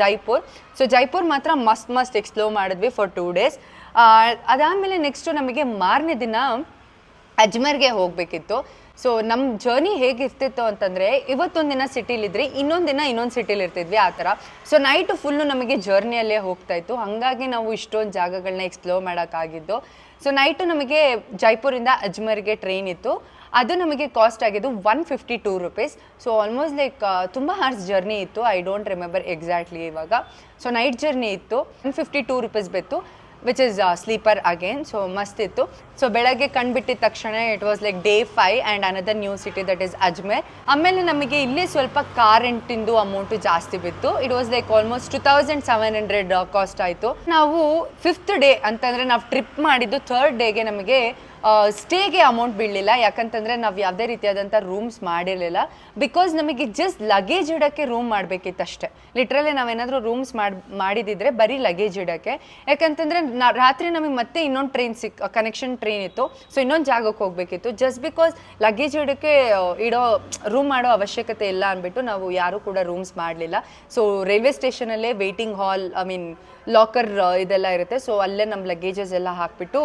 Jaipur so Jaipur ಮಾತ್ರ ಮಸ್ತ್ ಮಸ್ತ್ ಎಕ್ಸ್ಪ್ಲೋರ್ ಮಾಡಿದ್ವಿ ಫಾರ್ ಟೂ ಡೇಸ್ ಅದಾದಮೇಲೆ ನೆಕ್ಸ್ಟು ನಮಗೆ ಮಾರನೇ ದಿನ ಅಜ್ಮರ್ಗೆ ಹೋಗಬೇಕಿತ್ತು. ಸೊ ನಮ್ಮ ಜರ್ನಿ ಹೇಗಿರ್ತಿತ್ತು ಅಂತಂದರೆ ಇವತ್ತೊಂದು ದಿನ ಸಿಟಿಲಿದ್ರಿ ಇನ್ನೊಂದು ದಿನ ಇನ್ನೊಂದು ಸಿಟಿಲಿ ಇರ್ತಿದ್ವಿ ಆ ಥರ. ಸೊ ನೈಟು ಫುಲ್ಲು ನಮಗೆ ಜರ್ನಿಯಲ್ಲೇ ಹೋಗ್ತಾ ಇತ್ತು. ಹಾಗಾಗಿ ನಾವು ಇಷ್ಟೊಂದು ಜಾಗಗಳನ್ನ ಎಕ್ಸ್ಪ್ಲೋರ್ ಮಾಡೋಕ್ಕಾಗಿದ್ದು. ಸೊ ನೈಟು ನಮಗೆ ಜೈಪುರಿಂದ ಅಜ್ಮರ್ಗೆ ಟ್ರೈನ್ ಇತ್ತು. ಅದು ನಮಗೆ ಕಾಸ್ಟ್ ಆಗಿದ್ದು one fifty two rupees so almost like ತುಂಬ ಹಾರ್ಸ್ ಜರ್ನಿ ಇತ್ತು. ಐ ಡೋಂಟ್ ರಿಮೆಂಬರ್ ಎಕ್ಸಾಕ್ಟ್ಲಿ ಇವಾಗ. ಸೊ ನೈಟ್ ಜರ್ನಿ ಇತ್ತು. ಒನ್ ಫಿಫ್ಟಿ ಟೂ ರುಪೀಸ್ ಬಿತ್ತು. Which is sleeper again so ಮಸ್ತ್ ಇತ್ತು ಸೊ ಬೆಳಗ್ಗೆ ಕಂಡುಬಿಟ್ಟಿದ ತಕ್ಷಣ it was like day five and another new city that is Ajmer ಆಮೇಲೆ ನಮಗೆ ಇಲ್ಲೇ ಸ್ವಲ್ಪ ಕಾರ್ ರೆಂಟಿಂದು ಅಮೌಂಟು ಜಾಸ್ತಿ ಬಿತ್ತು. It was like almost two thousand seven hundred cost ಆಯಿತು. ನಾವು ಫಿಫ್ತ್ ಡೇ ಅಂತಂದರೆ ನಾವು ಟ್ರಿಪ್ ಮಾಡಿದ್ದು ಥರ್ಡ್ ಡೇಗೆ ನಮಗೆ ಸ್ಟೇಗೆ ಅಮೌಂಟ್ ಬೀಳಲಿಲ್ಲ. ಯಾಕಂತಂದರೆ ನಾವು ಯಾವುದೇ ರೀತಿಯಾದಂಥ ರೂಮ್ಸ್ ಮಾಡಿರಲಿಲ್ಲ. ಬಿಕಾಸ್ ನಮಗೆ ಜಸ್ಟ್ ಲಗೇಜ್ ಇಡೋಕ್ಕೆ ರೂಮ್ ಮಾಡಬೇಕಿತ್ತು ಅಷ್ಟೇ ಲಿಟ್ರಲಿ ನಾವೇನಾದರೂ ರೂಮ್ಸ್ ಮಾಡಿ, ಮಾಡಿದಿದ್ರೆ ಬರೀ ಲಗೇಜ್ ಇಡೋಕ್ಕೆ. ಯಾಕಂತಂದರೆ ನಾ, ರಾತ್ರಿ ನಮಗೆ ಮತ್ತೆ ಇನ್ನೊಂದು ಟ್ರೈನ್ ಸಿಕ್ ಕನೆಕ್ಷನ್ ಟ್ರೈನ್ ಇತ್ತು. ಸೊ ಇನ್ನೊಂದು ಜಾಗಕ್ಕೆ ಹೋಗಬೇಕಿತ್ತು. ಜಸ್ಟ್ ಬಿಕಾಸ್ ಲಗೇಜ್ ಇಡೋಕ್ಕೆ ಇಡೋ ರೂಮ್ ಮಾಡೋ ಅವಶ್ಯಕತೆ ಇಲ್ಲ ಅಂದ್ಬಿಟ್ಟು ನಾವು ಯಾರೂ ಕೂಡ ರೂಮ್ಸ್ ಮಾಡಲಿಲ್ಲ. So railway ಸ್ಟೇಷನಲ್ಲೇ waiting hall I mean locker ಇದೆಲ್ಲ ಇರುತ್ತೆ. ಸೊ ಅಲ್ಲೇ ನಮ್ಮ ಲಗೇಜಸ್ ಎಲ್ಲ ಹಾಕ್ಬಿಟ್ಟು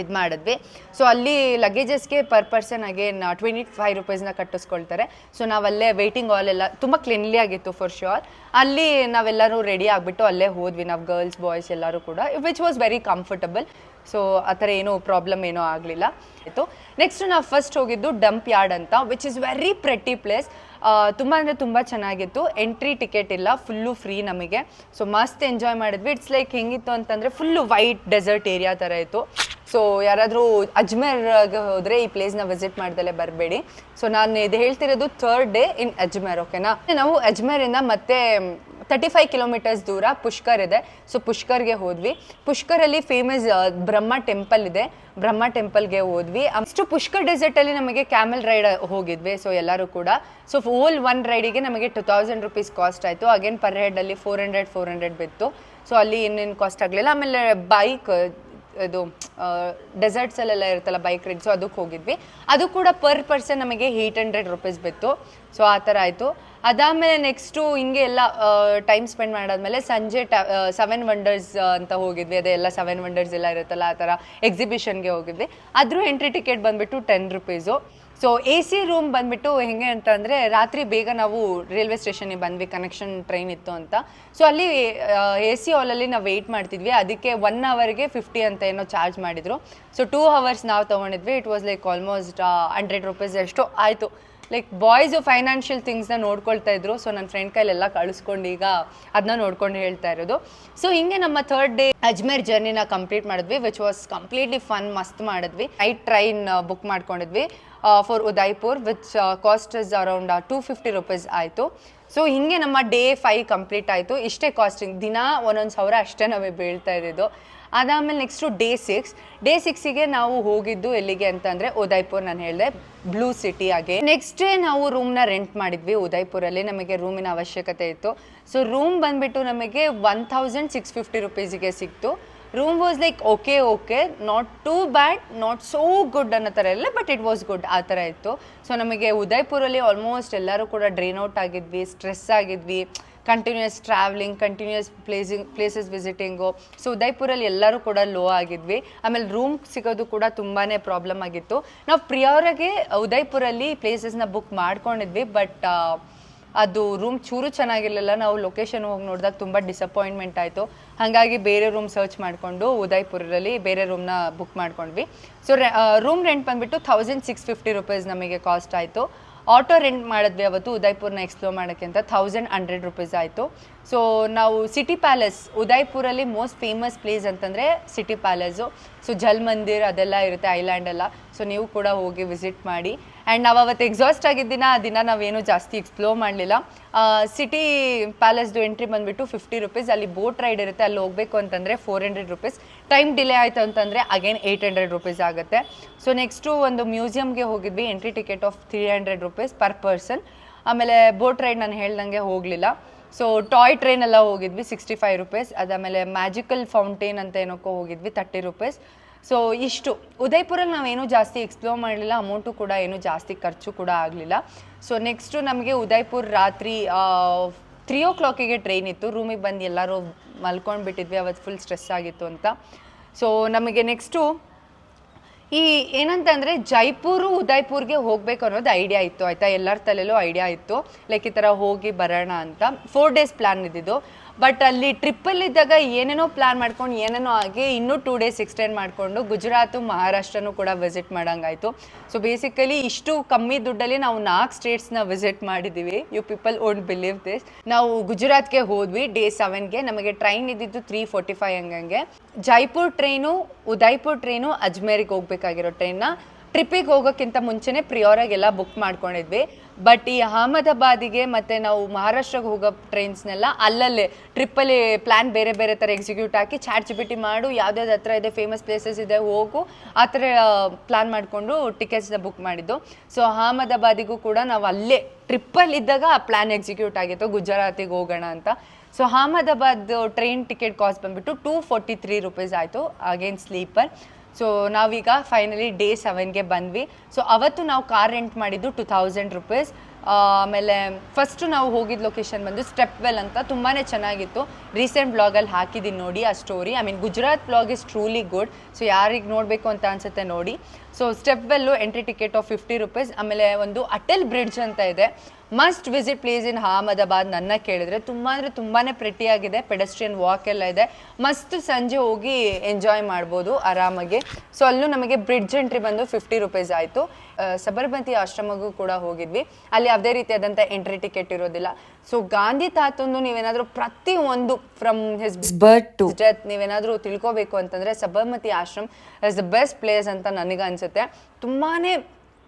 ಇದು ಮಾಡಿದ್ವಿ. ಸೊ ಅಲ್ಲಿ ಲಗೇಜಸ್ಗೆ per person again twenty five ರುಪೀಸ್ನ ಕಟ್ಟಿಸ್ಕೊಳ್ತಾರೆ. ಸೊ ನಾವಲ್ಲೇ ವೆಯ್ಟಿಂಗ್ ಹಾಲ್ ಎಲ್ಲ ತುಂಬ ಕ್ಲೀನ್ಲಿ ಆಗಿತ್ತು ಫಾರ್ ಶ್ಯೂರ್ ಅಲ್ಲಿ ನಾವೆಲ್ಲರೂ ರೆಡಿ ಆಗಿಬಿಟ್ಟು ಅಲ್ಲೇ ಹೋದ್ವಿ. ನಾವು ಗರ್ಲ್ಸ್ ಬಾಯ್ಸ್ ಎಲ್ಲರೂ ಕೂಡ which was very comfortable so ಆ ಥರ ಏನೂ ಪ್ರಾಬ್ಲಮ್ ಏನೂ ಆಗಲಿಲ್ಲ. ಆಯಿತು. ನೆಕ್ಸ್ಟ್ ನಾವು ಫಸ್ಟ್ ಹೋಗಿದ್ದು ಡಂಪ್ ಯಾರ್ಡ್ ಅಂತ which is very pretty place ತುಂಬ ಅಂದರೆ ತುಂಬ ಚೆನ್ನಾಗಿತ್ತು. ಎಂಟ್ರಿ ಟಿಕೆಟ್ ಇಲ್ಲ ಫುಲ್ಲು ಫ್ರೀ ನಮಗೆ. ಸೊ ಮಸ್ತ್ ಎಂಜಾಯ್ ಮಾಡಿದ್ವಿ. ಇಟ್ಸ್ ಲೈಕ್ ಹೆಂಗಿತ್ತು ಅಂತಂದರೆ ಫುಲ್ಲು ವೈಟ್ ಡೆಸರ್ಟ್ ಏರಿಯಾ ಥರ ಇತ್ತು. ಸೊ ಯಾರಾದರೂ ಅಜ್ಮೇರ್ಗೆ ಹೋದರೆ ಈ ಪ್ಲೇಸ್ನ ವಿಸಿಟ್ ಮಾಡ್ದಲೇ ಬರಬೇಡಿ. ಸೊ ನಾನು ಇದು ಹೇಳ್ತಿರೋದು ಥರ್ಡ್ ಡೇ ಇನ್ ಅಜ್ಮೇರ್ ಓಕೆನಾ ನಾವು ಅಜ್ಮೇರಿಂದ ಮತ್ತೆ ತರ್ಟಿ ಫೈವ್ ಕಿಲೋಮೀಟರ್ಸ್ ದೂರ ಪುಷ್ಕರ್ ಇದೆ. ಸೊ ಪುಷ್ಕರ್ಗೆ ಹೋದ್ವಿ. ಪುಷ್ಕರಲ್ಲಿ ಫೇಮಸ್ ಬ್ರಹ್ಮ ಟೆಂಪಲ್ ಇದೆ. ಬ್ರಹ್ಮ ಟೆಂಪಲ್ಗೆ ಹೋದ್ವಿ. ಅಷ್ಟು ಪುಷ್ಕರ್ ಡೆಸರ್ಟಲ್ಲಿ ನಮಗೆ ಕ್ಯಾಮೆಲ್ ರೈಡ್ ಹೋಗಿದ್ವಿ. ಸೊ ಎಲ್ಲರೂ ಕೂಡ. ಸೊ ಓಲ್ ಒನ್ ರೈಡಿಗೆ ನಮಗೆ ಟು ತೌಸಂಡ್ ರುಪೀಸ್ ಕಾಸ್ಟ್ ಆಯಿತು. ಅಗೇನ್ ಪರ್ ಹೆಡಲ್ಲಿ ಫೋರ್ ಹಂಡ್ರೆಡ್ ಫೋರ್ ಹಂಡ್ರೆಡ್ ಬಿತ್ತು. ಸೊ ಅಲ್ಲಿ ಏನೇನು ಕಾಸ್ಟ್ ಆಗಲಿಲ್ಲ. ಆಮೇಲೆ ಬೈಕ್ ಇದು ಡೆಸರ್ಟ್ಸಲ್ಲೆಲ್ಲ ಇರುತ್ತಲ್ಲ ಬೈಕ್ ರೈಡ್ ಸೊ ಅದಕ್ಕೆ ಹೋಗಿದ್ವಿ. ಅದು ಕೂಡ ಪರ್ ಪರ್ಸನ್ ನಮಗೆ ಏಯ್ಟ್ ಹಂಡ್ರೆಡ್ ರುಪೀಸ್ ಬಿತ್ತು. ಸೊ ಆ ಥರ ಆಯಿತು. ಅದಾದಮೇಲೆ ನೆಕ್ಸ್ಟು ಹಿಂಗೆ ಎಲ್ಲ ಟೈಮ್ ಸ್ಪೆಂಡ್ ಮಾಡಾದ್ಮೇಲೆ ಸಂಜೆ ಟ ಸೆವೆನ್ ವಂಡರ್ಸ್ ಅಂತ ಹೋಗಿದ್ವಿ. ಅದೇ ಎಲ್ಲ ಸೆವೆನ್ ವಂಡರ್ಸ್ ಎಲ್ಲ ಇರುತ್ತಲ್ಲ, ಆ ಥರ ಎಕ್ಸಿಬಿಷನ್ಗೆ ಹೋಗಿದ್ವಿ. ಅದ್ರ ಎಂಟ್ರಿ ಟಿಕೆಟ್ ಬಂದುಬಿಟ್ಟು ten rupees so A C room ಬಂದ್ಬಿಟ್ಟು ಹೆಂಗೆ ಅಂತ ಅಂದರೆ ರಾತ್ರಿ ಬೇಗ ನಾವು ರೈಲ್ವೆ ಸ್ಟೇಷನ್ಗೆ ಬಂದ್ವಿ ಕನೆಕ್ಷನ್ ಟ್ರೈನ್ ಇತ್ತು ಅಂತ. ಸೊ ಅಲ್ಲಿ ಎ ಸಿ ಹಾಲಲ್ಲಿ ನಾವು ವೆಯ್ಟ್ ಮಾಡ್ತಿದ್ವಿ. ಅದಕ್ಕೆ ಒನ್ ಅವರ್ಗೆ ಫಿಫ್ಟಿ ಅಂತ ಏನೋ ಚಾರ್ಜ್ ಮಾಡಿದರು. ಸೊ ಟೂ ಅವರ್ಸ್ ನಾವು ತೊಗೊಂಡಿದ್ವಿ. It was like almost hundred rupees ಎಷ್ಟು ಆಯಿತು. ಲೈಕ್ ಬಾಯ್ಸು ಫೈನಾನ್ಷಿಯಲ್ ಥಿಂಗ್ಸ್ನ ನೋಡ್ಕೊಳ್ತಾ ಇದ್ರು ಸೊ ನನ್ನ ಫ್ರೆಂಡ್ ಕೈಲೆಲ್ಲ ಕಳಿಸ್ಕೊಂಡು ಈಗ ಅದನ್ನ ನೋಡ್ಕೊಂಡು ಹೇಳ್ತಾ ಇರೋದು. ಸೊ ಹಿಂಗೆ ನಮ್ಮ ಥರ್ಡ್ ಡೇ ಅಜ್ಮೇರ್ ಜರ್ನಿನ ಕಂಪ್ಲೀಟ್ ಮಾಡಿದ್ವಿ ವಿಚ್ ವಾಸ್ ಕಂಪ್ಲೀಟ್ಲಿ ಫನ್ ಮಸ್ತ್ ಮಾಡಿದ್ವಿ. ನೈಟ್ ಟ್ರೈನ್ ಬುಕ್ ಮಾಡ್ಕೊಂಡಿದ್ವಿ for Udaipur which cost is around two fifty rupees ಆಯಿತು. ಸೊ ಹಿಂಗೆ ನಮ್ಮ ಡೇ ಫೈ ಕಂಪ್ಲೀಟ್ ಆಯಿತು. ಇಷ್ಟೇ ಕಾಸ್ಟಿಂಗ್ ದಿನ ಒಂದೊಂದು ಸಾವಿರ ಅಷ್ಟೇ ನಾವೇ ಬೀಳ್ತಾ ಇದ್ದಿದ್ದು. ಅದಾದಮೇಲೆ ನೆಕ್ಸ್ಟು ಡೇ ಸಿಕ್ಸ್ ಡೇ ಸಿಕ್ಸಿಗೆ ನಾವು ಹೋಗಿದ್ದು ಎಲ್ಲಿಗೆ ಅಂತಂದರೆ ಉದಯ್ಪುರ್ ನಾನು ಹೇಳಿದೆ ಬ್ಲೂ ಸಿಟಿ ಆಗಿ ನೆಕ್ಸ್ಟ್ ಡೇ ನಾವು ರೂಮ್ನ ರೆಂಟ್ ಮಾಡಿದ್ವಿ ಉದಯ್ಪುರಲ್ಲಿ ನಮಗೆ ರೂಮಿನ ಅವಶ್ಯಕತೆ ಇತ್ತು. ಸೊ ರೂಮ್ ಬಂದುಬಿಟ್ಟು ನಮಗೆ ಒನ್ ಥೌಸಂಡ್ ಸಿಕ್ಸ್ ಫಿಫ್ಟಿ ರುಪೀಸಿಗೆ ಸಿಕ್ತು. Room was like okay okay not too bad not so good ಅನ್ನೋ ಥರ ಇಲ್ಲ ಬಟ್ ಇಟ್ ವಾಸ್ ಗುಡ್ ಆ ಥರ ಇತ್ತು. ಸೊ ನಮಗೆ ಉದಯ್ಪುರಲ್ಲಿ ಆಲ್ಮೋಸ್ಟ್ ಎಲ್ಲರೂ ಕೂಡ ಡ್ರೈನ್ ಔಟ್ ಆಗಿದ್ವಿ stress ಆಗಿದ್ವಿ. Continuous travelling continuous placing places visiting so ಉದಯ್ಪುರಲ್ಲಿ ಎಲ್ಲರೂ ಕೂಡ ಲೋ ಆಗಿದ್ವಿ. ಆಮೇಲೆ ರೂಮ್ ಸಿಗೋದು ಕೂಡ ತುಂಬಾ ಪ್ರಾಬ್ಲಮ್ ಆಗಿತ್ತು. ನಾವು ಪ್ರಿಯವ್ರಿಗೆ ಉದಯ್ಪುರಲ್ಲಿ ಪ್ಲೇಸಸ್ನ ಬುಕ್ ಮಾಡ್ಕೊಂಡಿದ್ವಿ ಬಟ್ ಅದು ರೂಮ್ ಚೂರು ಚೆನ್ನಾಗಿರಲಿಲ್ಲ. ನಾವು ಲೊಕೇಶನ್ ಹೋಗಿ ನೋಡಿದಾಗ ತುಂಬ ಡಿಸಪಾಯಿಂಟ್ಮೆಂಟ್ ಆಯಿತು. ಹಾಗಾಗಿ ಬೇರೆ ರೂಮ್ ಸರ್ಚ್ ಮಾಡಿಕೊಂಡು ಉದಯ್ಪುರಲ್ಲಿ ಬೇರೆ ರೂಮ್ನ ಬುಕ್ ಮಾಡ್ಕೊಂಡ್ವಿ. ಸೊ ರೂಮ್ ರೆಂಟ್ ಬಂದುಬಿಟ್ಟು ಥೌಸಂಡ್ ಸಿಕ್ಸ್ ಫಿಫ್ಟಿ ರುಪೀಸ್ ನಮಗೆ ಕಾಸ್ಟ್ ಆಯಿತು. ಆಟೋ ರೆಂಟ್ ಮಾಡಿದ್ವಿ ಅವತ್ತು ಉದಯ್ಪುರ್ನ ಎಕ್ಸ್ಪ್ಲೋರ್ ಮಾಡೋಕ್ಕೆ ಅಂತ ಥೌಸಂಡ್ ಹಂಡ್ರೆಡ್ ರುಪೀಸ್ ಆಯಿತು. ಸೊ ನಾವು ಸಿಟಿ ಪ್ಯಾಲೇಸ್ ಉದಯ್ಪುರಲ್ಲಿ ಮೋಸ್ಟ್ ಫೇಮಸ್ ಪ್ಲೇಸ್ ಅಂತಂದರೆ city palace so Jal Mandir ಅದೆಲ್ಲ ಇರುತ್ತೆ ಐಲ್ಯಾಂಡ್ ಎಲ್ಲ. ಸೊ ನೀವು ಕೂಡ ಹೋಗಿ ವಿಸಿಟ್ ಮಾಡಿ. ಆ್ಯಂಡ್ ನಾವು ಅವತ್ತು ಎಕ್ಸಾಸ್ಟ್ ಆಗಿದ್ದಿನ, ಆ ದಿನ ನಾವೇನು ಜಾಸ್ತಿ ಎಕ್ಸ್ಪ್ಲೋರ್ ಮಾಡಲಿಲ್ಲ. ಸಿಟಿ ಪ್ಯಾಲೇಸ್ದು ಎಂಟ್ರಿ ಬಂದುಬಿಟ್ಟು ಫಿಫ್ಟಿ ರುಪೀಸ್ ಅಲ್ಲಿ ಬೋಟ್ ರೈಡ್ ಇರುತ್ತೆ, ಅಲ್ಲಿ ಹೋಗಬೇಕು ಅಂತಂದರೆ four hundred rupees time delay ಆಯಿತು ಅಂತಂದರೆ ಅಗೇನ್ ಏಯ್ಟ್ ಹಂಡ್ರೆಡ್ ರುಪೀಸ್ ಆಗುತ್ತೆ. ಸೊ ನೆಕ್ಸ್ಟು ಒಂದು ಮ್ಯೂಸಿಯಮ್ಗೆ ಹೋಗಿದ್ವಿ entry ticket of three hundred rupees per person ಆಮೇಲೆ ಬೋಟ್ ರೈಡ್ ನಾನು ಹೇಳ್ದಂಗೆ ಹೋಗಲಿಲ್ಲ. ಸೊ ಟಾಯ್ ಟ್ರೈನ್ ಎಲ್ಲ ಹೋಗಿದ್ವಿ ಸಿಕ್ಸ್ಟಿ ಫೈವ್ ರುಪೀಸ್ ಅದಾದಮೇಲೆ ಮ್ಯಾಜಿಕಲ್ ಫೌಂಟೇನ್ ಅಂತ ಏನಕ್ಕೋ ಹೋಗಿದ್ವಿ ತರ್ಟಿ ರುಪೀಸ್ ಸೊ ಇಷ್ಟು. ಉದಯ್ಪುರಲ್ಲಿ ನಾವೇನು ಜಾಸ್ತಿ ಎಕ್ಸ್ಪ್ಲೋರ್ ಮಾಡಲಿಲ್ಲ ಅಮೌಂಟು ಕೂಡ ಏನು ಜಾಸ್ತಿ ಖರ್ಚು ಕೂಡ ಆಗಲಿಲ್ಲ. ಸೊ ನೆಕ್ಸ್ಟು ನಮಗೆ ಉದಯ್ಪುರ್ ರಾತ್ರಿ ತ್ರೀ ಓ ಕ್ಲಾಕಿಗೆ ಟ್ರೈನ್ ಇತ್ತು. ರೂಮಿಗೆ ಬಂದು ಎಲ್ಲರೂ ಮಲ್ಕೊಂಡು ಬಿಟ್ಟಿದ್ವಿ ಅವತ್ತು ಫುಲ್ ಸ್ಟ್ರೆಸ್ ಆಗಿತ್ತು ಅಂತ. ಸೊ ನಮಗೆ ನೆಕ್ಸ್ಟು ಈ ಏನಂತಂದರೆ ಜೈಪುರು ಉದಯ್ಪುರ್ಗೆ ಹೋಗಬೇಕು ಅನ್ನೋದು ಐಡಿಯಾ ಇತ್ತು, ಆಯಿತಾ? ಎಲ್ಲರ ತಲೆಯಲ್ಲೂ ಐಡಿಯಾ ಇತ್ತು. ಲೈಕ್ ಈ ಥರ ಹೋಗಿ ಬರೋಣ ಅಂತ. ಫೋರ್ ಡೇಸ್ ಪ್ಲ್ಯಾನ್ ಇದ್ದಿದ್ದು. ಬಟ್ ಅಲ್ಲಿ ಟ್ರಿಪ್ಪಲ್ಲಿದ್ದಾಗ ಏನೇನೋ ಪ್ಲ್ಯಾನ್ ಮಾಡ್ಕೊಂಡು ಏನೇನೋ ಆಗಿ ಇನ್ನೂ ಟೂ ಡೇಸ್ ಎಕ್ಸ್ಟೆಂಡ್ ಮಾಡಿಕೊಂಡು ಗುಜರಾತು, ಮಹಾರಾಷ್ಟ್ರನೂ ಕೂಡ ವಿಸಿಟ್ ಮಾಡೋಂಗಾಯಿತು. ಸೊ ಬೇಸಿಕಲಿ ಇಷ್ಟು ಕಮ್ಮಿ ದುಡ್ಡಲ್ಲಿ ನಾವು ನಾಲ್ಕು ಸ್ಟೇಟ್ಸ್ನ ವಿಸಿಟ್ ಮಾಡಿದ್ದೀವಿ you people won't believe this ನಾವು ಗುಜರಾತ್ಗೆ ಹೋದ್ವಿ ಡೇ ಸೆವೆನ್ಗೆ ನಮಗೆ ಟ್ರೈನ್ ಇದ್ದಿದ್ದು ತ್ರೀ ಫೋರ್ಟಿ ಫೈವ್ ಹಂಗಂಗೆ ಜೈಪುರ್ ಟ್ರೈನು ಉದಯ್ಪುರ್ ಟ್ರೈನು ಅಜ್ಮೇರಿಗೆ ಹೋಗ್ಬೇಕಾಗಿರೋ ಟ್ರೈನ್ನ ಟ್ರಿಪ್ಪಿಗೆ ಹೋಗೋಕ್ಕಿಂತ ಮುಂಚೆನೇ ಪ್ರಿಯೋರಾಗೆಲ್ಲ ಬುಕ್ ಮಾಡ್ಕೊಂಡಿದ್ವಿ. ಬಟ್ ಈ ಅಹಮದಾಬಾದಿಗೆ ಮತ್ತು ನಾವು ಮಹಾರಾಷ್ಟ್ರಕ್ಕೆ ಹೋಗೋ ಟ್ರೈನ್ಸ್ನೆಲ್ಲ ಅಲ್ಲಲ್ಲೇ ಟ್ರಿಪ್ಪಲ್ಲಿ ಪ್ಲ್ಯಾನ್ ಬೇರೆ ಬೇರೆ ಥರ ಎಕ್ಸಿಕ್ಯೂಟ್ ಹಾಕಿ ಚಾಟ್ ಜಿಪಿಟಿ ಮಾಡು, ಯಾವ್ದ್ಯಾವ್ದು ಹತ್ರ ಇದೆ ಫೇಮಸ್ ಪ್ಲೇಸಸ್ ಇದೆ ಹೋಗು, ಆ ಥರ ಪ್ಲ್ಯಾನ್ ಮಾಡಿಕೊಂಡು ಟಿಕೆಟ್ಸ್ನ ಬುಕ್ ಮಾಡಿದ್ದು. ಸೊ ಅಹಮದಾಬಾದಿಗೂ ಕೂಡ ನಾವು ಅಲ್ಲೇ ಟ್ರಿಪ್ಪಲ್ಲಿ ಇದ್ದಾಗ ಆ ಪ್ಲ್ಯಾನ್ ಎಕ್ಸಿಕ್ಯೂಟ್ ಆಗಿತ್ತು, ಗುಜರಾತಿಗೆ ಹೋಗೋಣ ಅಂತ. So Ahmedabad train ticket cost ಬಂದ್ಬಿಟ್ಟು ಟೂ ಫೋರ್ಟಿ ತ್ರೀ ರುಪೀಸ್ ಆಯಿತು ಅಗೇನ್ ಸ್ಲೀಪರ್ ಸೊ ನಾವೀಗ ಫೈನಲಿ ಡೇ ಸೆವೆನ್ಗೆ ಬಂದ್ವಿ. ಸೊ ಅವತ್ತು ನಾವು ಕಾರ್ ರೆಂಟ್ ಮಾಡಿದ್ದು ಟು ಥೌಸಂಡ್ ರುಪೀಸ್ ಆಮೇಲೆ ಫಸ್ಟು ನಾವು ಹೋಗಿದ್ದ ಲೊಕೇಶನ್ ಬಂದು ಸ್ಟೆಪ್ ವೆಲ್ ಅಂತ ತುಂಬಾ ಚೆನ್ನಾಗಿತ್ತು. ರೀಸೆಂಟ್ ಬ್ಲಾಗಲ್ಲಿ ಹಾಕಿದ್ದೀನಿ ನೋಡಿ ಆ story I mean Gujarat blog is truly good so ಯಾರಿಗೆ ನೋಡಬೇಕು ಅಂತ ಅನ್ಸುತ್ತೆ ನೋಡಿ. So stepwell entry ticket of fifty rupees ಆಮೇಲೆ ಒಂದು ಅಟಲ್ ಬ್ರಿಡ್ಜ್ ಅಂತ ಇದೆ. Must visit place in Ahmedabad ನನ್ನ ಕೇಳಿದ್ರೆ. ತುಂಬ ಅಂದರೆ ತುಂಬಾ ಆಗಿದೆ. ಪೆಡಸ್ಟ್ರಿಯನ್ ವಾಕ್ ಎಲ್ಲ ಇದೆ. ಮಸ್ತ್ ಸಂಜೆ ಹೋಗಿ ಎಂಜಾಯ್ ಮಾಡ್ಬೋದು ಆರಾಮಾಗಿ. ಸೊ ಅಲ್ಲೂ ನಮಗೆ ಬ್ರಿಡ್ಜ್ ಎಂಟ್ರಿ ಬಂದು ಫಿಫ್ಟಿ ರುಪೀಸ್ ಆಯಿತು. ಸಬರ್ಮತಿ ಆಶ್ರಮಗೂ ಕೂಡ ಹೋಗಿದ್ವಿ. ಅಲ್ಲಿ ಯಾವುದೇ ರೀತಿಯಾದಂಥ ಎಂಟ್ರಿ ಟಿಕೆಟ್ ಇರೋದಿಲ್ಲ. ಸೊ ಗಾಂಧಿ ತಾತಂದು ನೀವೇನಾದರೂ ಪ್ರತಿ ಒಂದು ಫ್ರಮ್ ಹಿಸ್ ಬರ್ತ್ ಟು ನೀವೇನಾದರೂ ತಿಳ್ಕೊಬೇಕು ಅಂತಂದರೆ Sabarmati Ashram is the best place ಅಂತ ನನಗೆ ಅನಿಸುತ್ತೆ ತುಂಬಾ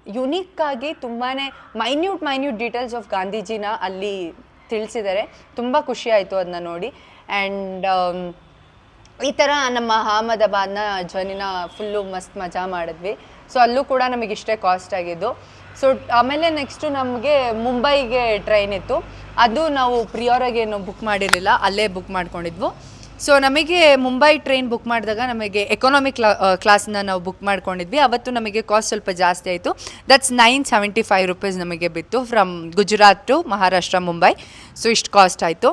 ಯುನೀಕ್ ಆಗಿ ತುಂಬಾ ಮೈನ್ಯೂಟ್ ಮೈನ್ಯೂಟ್ ಡೀಟೇಲ್ಸ್ ಆಫ್ ಗಾಂಧೀಜಿನ ಅಲ್ಲಿ ತಿಳಿಸಿದ್ದಾರೆ. ತುಂಬ ಖುಷಿ ಆಯಿತು ಅದನ್ನ ನೋಡಿ. ಆ್ಯಂಡ್ ಈ ಥರ ನಮ್ಮ ಅಹಮದಾಬಾದ್ನ ಜರ್ನಿನ ಫುಲ್ಲು ಮಸ್ತ್ ಮಜಾ ಮಾಡಿದ್ವಿ. ಸೊ ಅಲ್ಲೂ ಕೂಡ ನಮಗೆ ಇಷ್ಟೇ ಕಾಸ್ಟ್ ಆಗಿದ್ದು. ಸೊ ಆಮೇಲೆ ನೆಕ್ಸ್ಟು ನಮಗೆ ಮುಂಬೈಗೆ ಟ್ರೈನ್ ಇತ್ತು. ಅದು ನಾವು ಪ್ರಿಯೋರಾಗೇನು ಬುಕ್ ಮಾಡಿರಲಿಲ್ಲ. ಅಲ್ಲೇ ಬುಕ್ ಮಾಡ್ಕೊಂಡಿದ್ವು. ಸೊ ನಮಗೆ ಮುಂಬೈ ಟ್ರೈನ್ ಬುಕ್ ಮಾಡಿದಾಗ ನಮಗೆ ಎಕನಾಮಿಕ್ ಕ್ಲಾ ಕ್ಲಾಸ್ನ ನಾವು ಬುಕ್ ಮಾಡ್ಕೊಂಡಿದ್ವಿ. ಅವತ್ತು ನಮಗೆ ಕಾಸ್ಟ್ ಸ್ವಲ್ಪ ಜಾಸ್ತಿ ಆಯಿತು. That's nine seventy five rupees ನಮಗೆ ಬಿತ್ತು from Gujarat to Maharashtra Mumbai so ಇಷ್ಟು ಕಾಸ್ಟ್ ಆಯಿತು.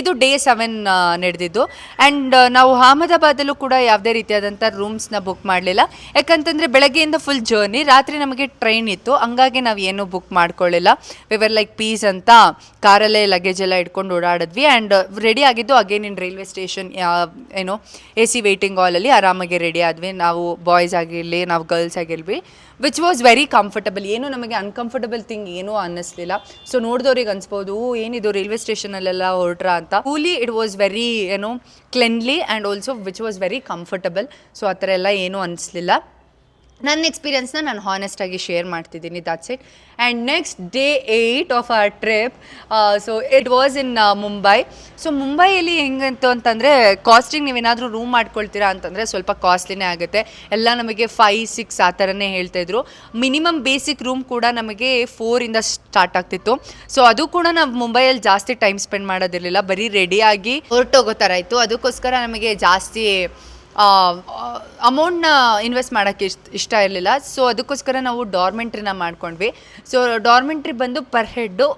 ಇದು ಡೇ ಸೆವೆನ್ ನಡೆದಿದ್ದು. ಆ್ಯಂಡ್ ನಾವು ಅಹಮದಾಬಾದಲ್ಲೂ ಕೂಡ ಯಾವುದೇ ರೀತಿಯಾದಂಥ ರೂಮ್ಸ್ನ ಬುಕ್ ಮಾಡಲಿಲ್ಲ. ಯಾಕಂತಂದರೆ ಬೆಳಗ್ಗೆಯಿಂದ ಫುಲ್ ಜರ್ನಿ ರಾತ್ರಿ ನಮಗೆ ಟ್ರೈನ್ ಇತ್ತು. ಹಂಗಾಗಿ ನಾವು ಏನೂ ಬುಕ್ ಮಾಡ್ಕೊಳ್ಳಿಲ್ಲ. ವಿವರ್ ಲೈಕ್ ಪೀಸ್ ಅಂತ ಕಾರಲ್ಲೇ ಲಗೇಜ್ ಎಲ್ಲ ಇಟ್ಕೊಂಡು ಓಡಾಡಿದ್ವಿ. ಆ್ಯಂಡ್ ರೆಡಿ ಆಗಿದ್ದು ಅಗೇನ್ ಇನ್ ರೈಲ್ವೆ ಸ್ಟೇಷನ್ ಏನು ಎ ಸಿ ವೇಟಿಂಗ್ ಹಾಲಲ್ಲಿ ಆರಾಮಾಗಿ ರೆಡಿ ಆದ್ವಿ. ನಾವು ಬಾಯ್ಸ್ ಆಗಿರಲಿ, ನಾವು ಗರ್ಲ್ಸ್ ಆಗಿರ್ಲಿ. ವಿಚ್ ವಾಸ್ ವೆರಿ ಕಂಫರ್ಟಬಲ್ ಏನು ನಮಗೆ ಅನ್ಕಂಫರ್ಟಬಲ್ ಥಿಂಗ್ ಏನೂ ಅನ್ನಿಸ್ಲಿಲ್ಲ. ಸೊ ನೋಡಿದವ್ರಿಗೆ ಅನ್ಸ್ಬೋದು "ಓ, ಏನಿದು ರೈಲ್ವೆ ಸ್ಟೇಷನಲ್ಲೆಲ್ಲ ಹೊರಟ್ರ ಅಂತ. ಕೂಲಿ ಇಟ್ ವಾಸ್ ವೆರಿ ಏನೋ cleanly and also which was very comfortable so ಆ ಥರ ಎಲ್ಲ ಏನೂ ಅನಿಸ್ಲಿಲ್ಲ. ನನ್ನ ಎಕ್ಸ್ಪೀರಿಯನ್ಸ್ನ ನಾನು ಹಾನೆಸ್ಟಾಗಿ ಶೇರ್ ಮಾಡ್ತಿದ್ದೀನಿ that's it and next day eight of our trip so it was in Mumbai so ಮುಂಬೈಯಲ್ಲಿ ಹೆಂಗಂತು ಅಂತಂದರೆ ಕಾಸ್ಟಿಂಗ್ ನೀವೇನಾದರೂ ರೂಮ್ ಮಾಡ್ಕೊಳ್ತೀರಾ ಅಂತಂದರೆ ಸ್ವಲ್ಪ ಕಾಸ್ಟ್ಲಿನೇ ಆಗುತ್ತೆ. ಎಲ್ಲ ನಮಗೆ ಫೈ ಸಿಕ್ಸ್ ಆ ಥರನೇ ಹೇಳ್ತಾಯಿದ್ರು ಮಿನಿಮಮ್ ಬೇಸಿಕ್ ರೂಮ್ ಕೂಡ ನಮಗೆ ಫೋರಿಂದ ಸ್ಟಾರ್ಟ್ ಆಗ್ತಿತ್ತು. ಸೊ ಅದು ಕೂಡ ನಾವು ಮುಂಬೈಯಲ್ಲಿ ಜಾಸ್ತಿ ಟೈಮ್ ಸ್ಪೆಂಡ್ ಮಾಡೋದಿರಲಿಲ್ಲ. ಬರೀ ರೆಡಿಯಾಗಿ ಹೊರಟೋಗೋ ಥರ ಇತ್ತು. ಅದಕ್ಕೋಸ್ಕರ ನಮಗೆ ಜಾಸ್ತಿ ಅಮೌಂಟ್ನ ಇನ್ವೆಸ್ಟ್ ಮಾಡೋಕ್ಕೆ ಇಷ್ಟ ಇಷ್ಟ ಇರಲಿಲ್ಲ. ಸೊ ಅದಕ್ಕೋಸ್ಕರ ನಾವು ಡಾರ್ಮೆಂಟ್ರಿನ ಮಾಡ್ಕೊಂಡ್ವಿ. ಸೊ ಡಾರ್ಮೆಂಟ್ರಿ ಬಂದು per head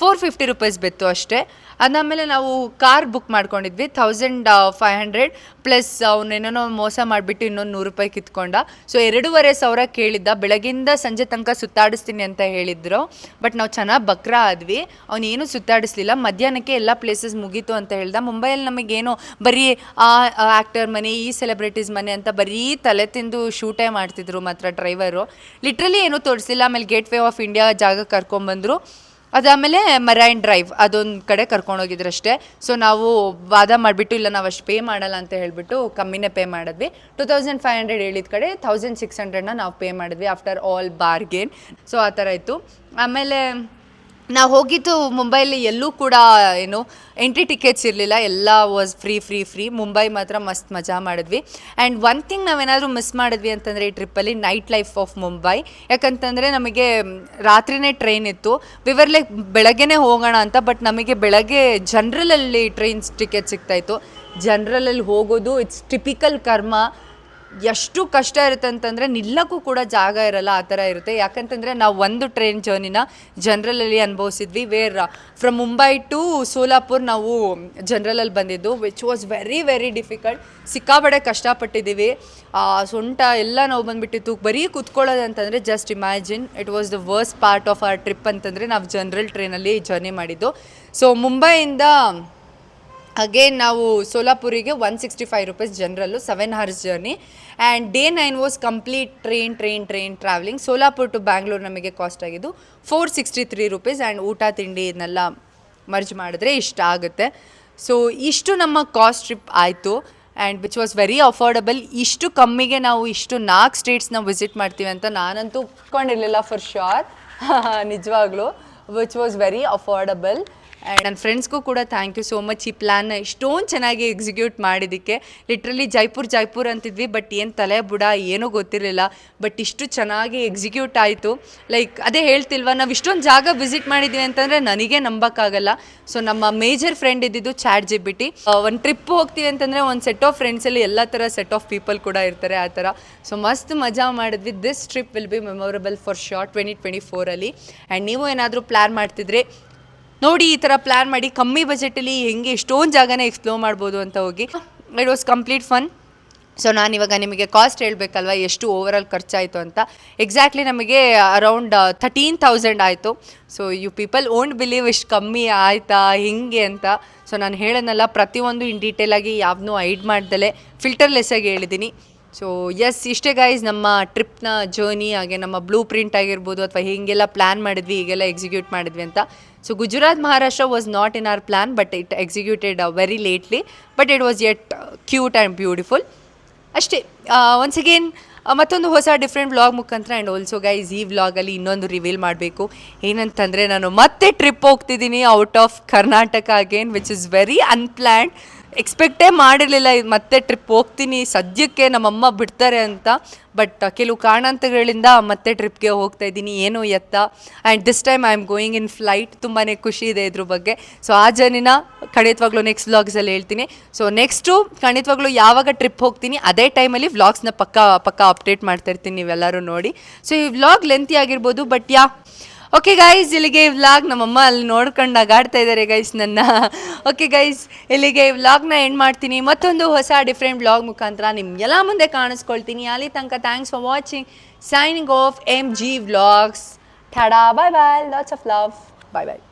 four fifty rupees ಬಿತ್ತು ಅಷ್ಟೇ. ಅದಾದಮೇಲೆ ನಾವು ಕಾರ್ ಬುಕ್ ಮಾಡ್ಕೊಂಡಿದ್ವಿ ಥೌಸಂಡ್ ಫೈವ್ ಹಂಡ್ರೆಡ್ ಪ್ಲಸ್ ಅವನೇನೋ ಮೋಸ ಮಾಡಿಬಿಟ್ಟು ಇನ್ನೊಂದು ನೂರು ರೂಪಾಯಿ ಕಿತ್ಕೊಂಡ. ಸೊ ಎರಡೂವರೆ ಸಾವಿರ ಕೇಳಿದ್ದ. ಬೆಳಗಿಂದ ಸಂಜೆ ತನಕ ಸುತ್ತಾಡಿಸ್ತೀನಿ ಅಂತ ಹೇಳಿದ್ರು. ಬಟ್ ನಾವು ಚೆನ್ನಾಗಿ ಬಕ್ರ ಆದ್ವಿ. ಅವನೇನು ಸುತ್ತಾಡಿಸ್ಲಿಲ್ಲ. ಮಧ್ಯಾಹ್ನಕ್ಕೆ ಎಲ್ಲ ಪ್ಲೇಸಸ್ ಮುಗೀತು ಅಂತ ಹೇಳ್ದ. ಮುಂಬೈಯಲ್ಲಿ ನಮಗೇನು ಬರೀ, ಆ ಆ್ಯಕ್ಟರ್ ಮನೆ, ಈ ಸೆಲೆಬ್ರಿಟೀಸ್ ಮನೆ ಅಂತ ಬರೀ ತಲೆ ತಿಂದು ಶೂಟೇ ಮಾಡ್ತಿದ್ರು ಮಾತ್ರ ಡ್ರೈವರು ಲಿಟ್ರಲಿ ಏನೂ ತೋರಿಸಿಲ್ಲ ಆಮೇಲೆ ಗೇಟ್ ವೇ ಆಫ್ ಇಂಡಿಯಾ ಜಾಗ ಕರ್ಕೊಂಬಂದರು. ಅದಾದಮೇಲೆ ಮರೈನ್ ಡ್ರೈವ್ ಅದೊಂದು ಕಡೆ ಕರ್ಕೊಂಡೋಗಿದ್ರು ಅಷ್ಟೇ ಸೊ ನಾವು ವಾದ ಮಾಡಿಬಿಟ್ಟು, ಇಲ್ಲ, ನಾವು ಅಷ್ಟು ಪೇ ಮಾಡಲ್ಲ, ಅಂತ ಹೇಳಿಬಿಟ್ಟು ಕಮ್ಮಿನೇ ಪೇ ಮಾಡಿದ್ವಿ. ಟು ತೌಸಂಡ್ ಫೈವ್ ಹಂಡ್ರೆಡ್ ಹೇಳಿದ ಕಡೆ ತೌಸಂಡ್ ಸಿಕ್ಸ್ ಹಂಡ್ರೆಡ್ನ ನಾವು ಪೇ ಮಾಡಿದ್ವಿ ಆಫ್ಟರ್ ಆಲ್ ಬಾರ್ಗೇನ್. ಸೊ ಆ ಥರ ಇತ್ತು. ಆಮೇಲೆ ನಾವು ಹೋಗಿದ್ದು ಮುಂಬೈಲಿ ಎಲ್ಲೂ ಕೂಡ, ಏನು ಎಂಟ್ರಿ ಟಿಕೆಟ್ಸ್ ಇರಲಿಲ್ಲ. ಎಲ್ಲ was free free free Mumbai ಮಾತ್ರ ಮಸ್ತ್ ಮಜಾ ಮಾಡಿದ್ವಿ. ಆ್ಯಂಡ್ ಒನ್ ಥಿಂಗ್ ನಾವೇನಾದರೂ ಮಿಸ್ ಮಾಡಿದ್ವಿ ಅಂತಂದರೆ ಈ ಟ್ರಿಪ್ಪಲ್ಲಿ ನೈಟ್ ಲೈಫ್ ಆಫ್ ಮುಂಬೈ. ಯಾಕಂತಂದರೆ ನಮಗೆ ರಾತ್ರಿನೇ ಟ್ರೈನ್ ಇತ್ತು. ವಿವರ್ಲೆ ಬೆಳಗ್ಗೆನೇ ಹೋಗೋಣ ಅಂತ ಬಟ್ ನಮಗೆ ಬೆಳಗ್ಗೆ ಜನ್ರಲಲ್ಲಿ ಟ್ರೈನ್ಸ್ ಟಿಕೆಟ್ ಸಿಗ್ತಾಯಿತ್ತು ಜನ್ರಲಲ್ಲಿ ಹೋಗೋದು ಇಟ್ಸ್ ಟಿಪಿಕಲ್ ಕರ್ಮ. ಎಷ್ಟು ಕಷ್ಟ ಇರುತ್ತೆ ಅಂತಂದರೆ ನಿಲ್ಲಕ್ಕೂ ಕೂಡ ಜಾಗ ಇರಲ್ಲ, ಆ ಥರ ಇರುತ್ತೆ. ಯಾಕಂತಂದರೆ ನಾವು ಒಂದು ಟ್ರೈನ್ ಜರ್ನಿನ ಜನರಲಲ್ಲಿ ಅನುಭವಿಸಿದ್ವಿ. Where from Mumbai to Solapur ನಾವು ಜನರಲಲ್ಲಿ ಬಂದಿದ್ದು which was very very difficult ಸಿಕ್ಕಾಬಡೆ ಕಷ್ಟಪಟ್ಟಿದ್ದೀವಿ. ಸೊಂಟ ಎಲ್ಲ ನಾವು ಬಂದುಬಿಟ್ಟಿತ್ತು. ಬರೀ ಕೂತ್ಕೊಳ್ಳೋದು ಅಂತಂದರೆ just imagine it was the worst part of our trip ಅಂತಂದರೆ ನಾವು ಜನರಲ್ ಟ್ರೈನಲ್ಲಿ ಜರ್ನಿ ಮಾಡಿದ್ದು. ಸೊ ಮುಂಬೈಯಿಂದ ಅಗೇನ್ ನಾವು ಸೋಲಾಪುರಿಗೆ one sixty five rupees general seven hours journey and day nine was complete train train train travelling Solapur to Bangalore ನಮಗೆ cost ಆಗಿದ್ದು four sixty three rupees and ಊಟ, ತಿಂಡಿ ಇದನ್ನೆಲ್ಲ ಮರ್ಜ್ ಮಾಡಿದ್ರೆ ಇಷ್ಟ ಆಗುತ್ತೆ. ಸೊ ಇಷ್ಟು ನಮ್ಮ ಕಾಸ್ಟ್ ಟ್ರಿಪ್ ಆಯಿತು and which was very affordable ಇಷ್ಟು ಕಮ್ಮಿಗೆ ನಾವು ಇಷ್ಟು ನಾಲ್ಕು ಸ್ಟೇಟ್ಸ್ನ ವಿಸಿಟ್ ಮಾಡ್ತೀವಿ ಅಂತ ನಾನಂತೂ ಒಪ್ಕೊಂಡಿರಲಿಲ್ಲ ಫಾರ್ ಶ್ಯೂರ್ ನಿಜವಾಗ್ಲೂ which was very affordable and ನನ್ನ ಫ್ರೆಂಡ್ಸ್ಗೂ ಕೂಡ ಥ್ಯಾಂಕ್ ಯು ಸೋ ಮಚ್ ಈ ಪ್ಲ್ಯಾನ್ ಇಷ್ಟೊಂದು ಚೆನ್ನಾಗಿ ಎಕ್ಸಿಕ್ಯೂಟ್ ಮಾಡಿದ್ದಕ್ಕೆ. ಲಿಟ್ರಲಿ ಜೈಪುರ್ ಜೈಪುರ್ ಅಂತಿದ್ವಿ ಬಟ್ ಏನು ತಲೆ ಬುಡ ಏನೂ ಗೊತ್ತಿರಲಿಲ್ಲ. ಬಟ್ ಇಷ್ಟು ಚೆನ್ನಾಗಿ ಎಕ್ಸಿಕ್ಯೂಟ್ ಆಯಿತು. ಲೈಕ್ ಅದೇ ಹೇಳ್ತಿಲ್ವ, ನಾವು ಇಷ್ಟೊಂದು ಜಾಗ ವಿಸಿಟ್ ಮಾಡಿದ್ದೀವಿ ಅಂತಂದರೆ ನನಗೆ ನಂಬೋಕ್ಕಾಗಲ್ಲ. ಸೊ ನಮ್ಮ ಮೇಜರ್ ಫ್ರೆಂಡ್ ಇದ್ದಿದ್ದು ಚಾಟ್ ಜಿ ಬಿ ಟಿ ಒಂದು ಟ್ರಿಪ್ ಹೋಗ್ತೀವಿ ಅಂತಂದರೆ ಒಂದು ಸೆಟ್ ಆಫ್ ಫ್ರೆಂಡ್ಸಲ್ಲಿ ಎಲ್ಲ ಥರ ಸೆಟ್ ಆಫ್ ಪೀಪಲ್ ಕೂಡ ಇರ್ತಾರೆ ಆ ಥರ ಸೊ ಮಸ್ತ್ ಮಜಾ ಮಾಡಿದ್ವಿ. This trip will be memorable for short twenty twenty ಫೋರಲ್ಲಿ and ನೀವು ಏನಾದರೂ ಪ್ಲ್ಯಾನ್ ಮಾಡ್ತಿದ್ರೆ ನೋಡಿ ಈ ಥರ ಪ್ಲ್ಯಾನ್ ಮಾಡಿ ಕಮ್ಮಿ ಬಜೆಟಲ್ಲಿ ಹೆಂಗೆ ಎಷ್ಟೊಂದು ಜಾಗನ ಎಕ್ಸ್ಪ್ಲೋರ್ ಮಾಡ್ಬೋದು ಅಂತ ಹೋಗಿ. It was complete fun so ನಾನು ಇವಾಗ ನಿಮಗೆ ಕಾಸ್ಟ್ ಹೇಳಬೇಕಲ್ವ? ಎಷ್ಟು ಓವರ್ ಆಲ್ ಖರ್ಚಾಯಿತು ಅಂತ. ಎಕ್ಸಾಕ್ಟ್ಲಿ ನಮಗೆ ಅರೌಂಡ್ ಥರ್ಟೀನ್ ಥೌಸಂಡ್ ಆಯಿತು. So you people won't believe ಇಷ್ಟು ಕಮ್ಮಿ ಆಯಿತಾ? ಹೆಂಗೆ ಅಂತ? ಸೊ ನಾನು ಹೇಳೋನಲ್ಲ ಪ್ರತಿಯೊಂದು ಇನ್ ಡೀಟೇಲಾಗಿ ಯಾವನ್ನೂ ಐಡ್ ಮಾಡ್ದಲೆ ಫಿಲ್ಟರ್ಲೆಸ್ಸಾಗಿ ಹೇಳಿದ್ದೀನಿ ಸೊ ಎಸ್ ಇಷ್ಟೇ ಗೈಸ್ ನಮ್ಮ ಟ್ರಿಪ್ನ ಜರ್ನಿ ಹಾಗೆ ನಮ್ಮ ಬ್ಲೂ ಪ್ರಿಂಟ್ ಆಗಿರ್ಬೋದು ಅಥವಾ ಹೀಗೆಲ್ಲ ಪ್ಲ್ಯಾನ್ ಮಾಡಿದ್ವಿ, ಹೀಗೆಲ್ಲ ಎಕ್ಸಿಕ್ಯೂಟ್ ಮಾಡಿದ್ವಿ ಅಂತ. So Gujarat Maharashtra was not in our plan but it executed very lately but it was at cute and beautiful ಅಷ್ಟೇ ಒನ್ಸ್ ಅಗೇನ್ ಮತ್ತೊಂದು ಹೊಸ ಡಿಫ್ರೆಂಟ್ ವ್ಲಾಗ್ ಮುಖಾಂತರ ಆ್ಯಂಡ್ ಆಲ್ಸೋ ಗೈಸ್ ಈ ವ್ಲಾಗಲ್ಲಿ ಇನ್ನೊಂದು ರಿವೀಲ್ ಮಾಡಬೇಕು. ಏನಂತಂದರೆ, ನಾನು ಮತ್ತೆ ಟ್ರಿಪ್ ಹೋಗ್ತಿದ್ದೀನಿ out of Karnataka again which is very unplanned ಎಕ್ಸ್ಪೆಕ್ಟೇ ಮಾಡಿರಲಿಲ್ಲ ಮತ್ತೆ ಟ್ರಿಪ್ ಹೋಗ್ತೀನಿ, ಸದ್ಯಕ್ಕೆ ನಮ್ಮಮ್ಮ ಬಿಡ್ತಾರೆ ಅಂತ. ಬಟ್ ಕೆಲವು ಕಾರಣಾಂತರಗಳಿಂದ ಮತ್ತೆ ಟ್ರಿಪ್ಗೆ ಹೋಗ್ತಾ ಇದ್ದೀನಿ, ಏನು ಎತ್ತ. And this time I am going in flight ತುಂಬಾ ಖುಷಿ ಇದೆ ಇದ್ರ ಬಗ್ಗೆ. ಸೊ ಆ ಜರ್ನಿನ ಖಂಡಿತವಾಗ್ಲೂ ನೆಕ್ಸ್ಟ್ ವ್ಲಾಗ್ಸಲ್ಲಿ ಹೇಳ್ತೀನಿ. ಸೊ ನೆಕ್ಸ್ಟು ಖಂಡಿತವಾಗ್ಲೂ ಯಾವಾಗ ಟ್ರಿಪ್ ಹೋಗ್ತೀನಿ, ಅದೇ ಟೈಮಲ್ಲಿ ವ್ಲಾಗ್ಸ್ನ ಪಕ್ಕ ಪಕ್ಕ ಅಪ್ಡೇಟ್ ಮಾಡ್ತಾ ಇರ್ತೀನಿ ನೀವೆಲ್ಲರೂ ನೋಡಿ. ಸೊ ಈ ವ್ಲಾಗ್ ಲೆಂತಿ ಆಗಿರ್ಬೋದು ಬಟ್ ಯಾ ಓಕೆ ಗೈಸ್ ಇಲ್ಲಿಗೆ ಈ ವ್ಲಾಗ್ ನಮ್ಮಮ್ಮ ಅಲ್ಲಿ ನೋಡ್ಕೊಂಡು ನಗಾಡ್ತಾ ಇದ್ದಾರೆ ಗೈಸ್ ನನ್ನ. ಓಕೆ ಗೈಸ್ ಇಲ್ಲಿಗೆ ಈ ವ್ಲಾಗ್ನ ಎಂಡ್ ಮಾಡ್ತೀನಿ. ಮತ್ತೊಂದು ಹೊಸ ಡಿಫ್ರೆಂಟ್ ವ್ಲಾಗ್ ಮುಖಾಂತರ ನಿಮ್ಗೆಲ್ಲ ಮುಂದೆ ಕಾಣಿಸ್ಕೊಳ್ತೀನಿ. ಅಲ್ಲಿ ತನಕ thanks for watching signing off M G vlogs ಠಡಾ bye bye lots of love bye bye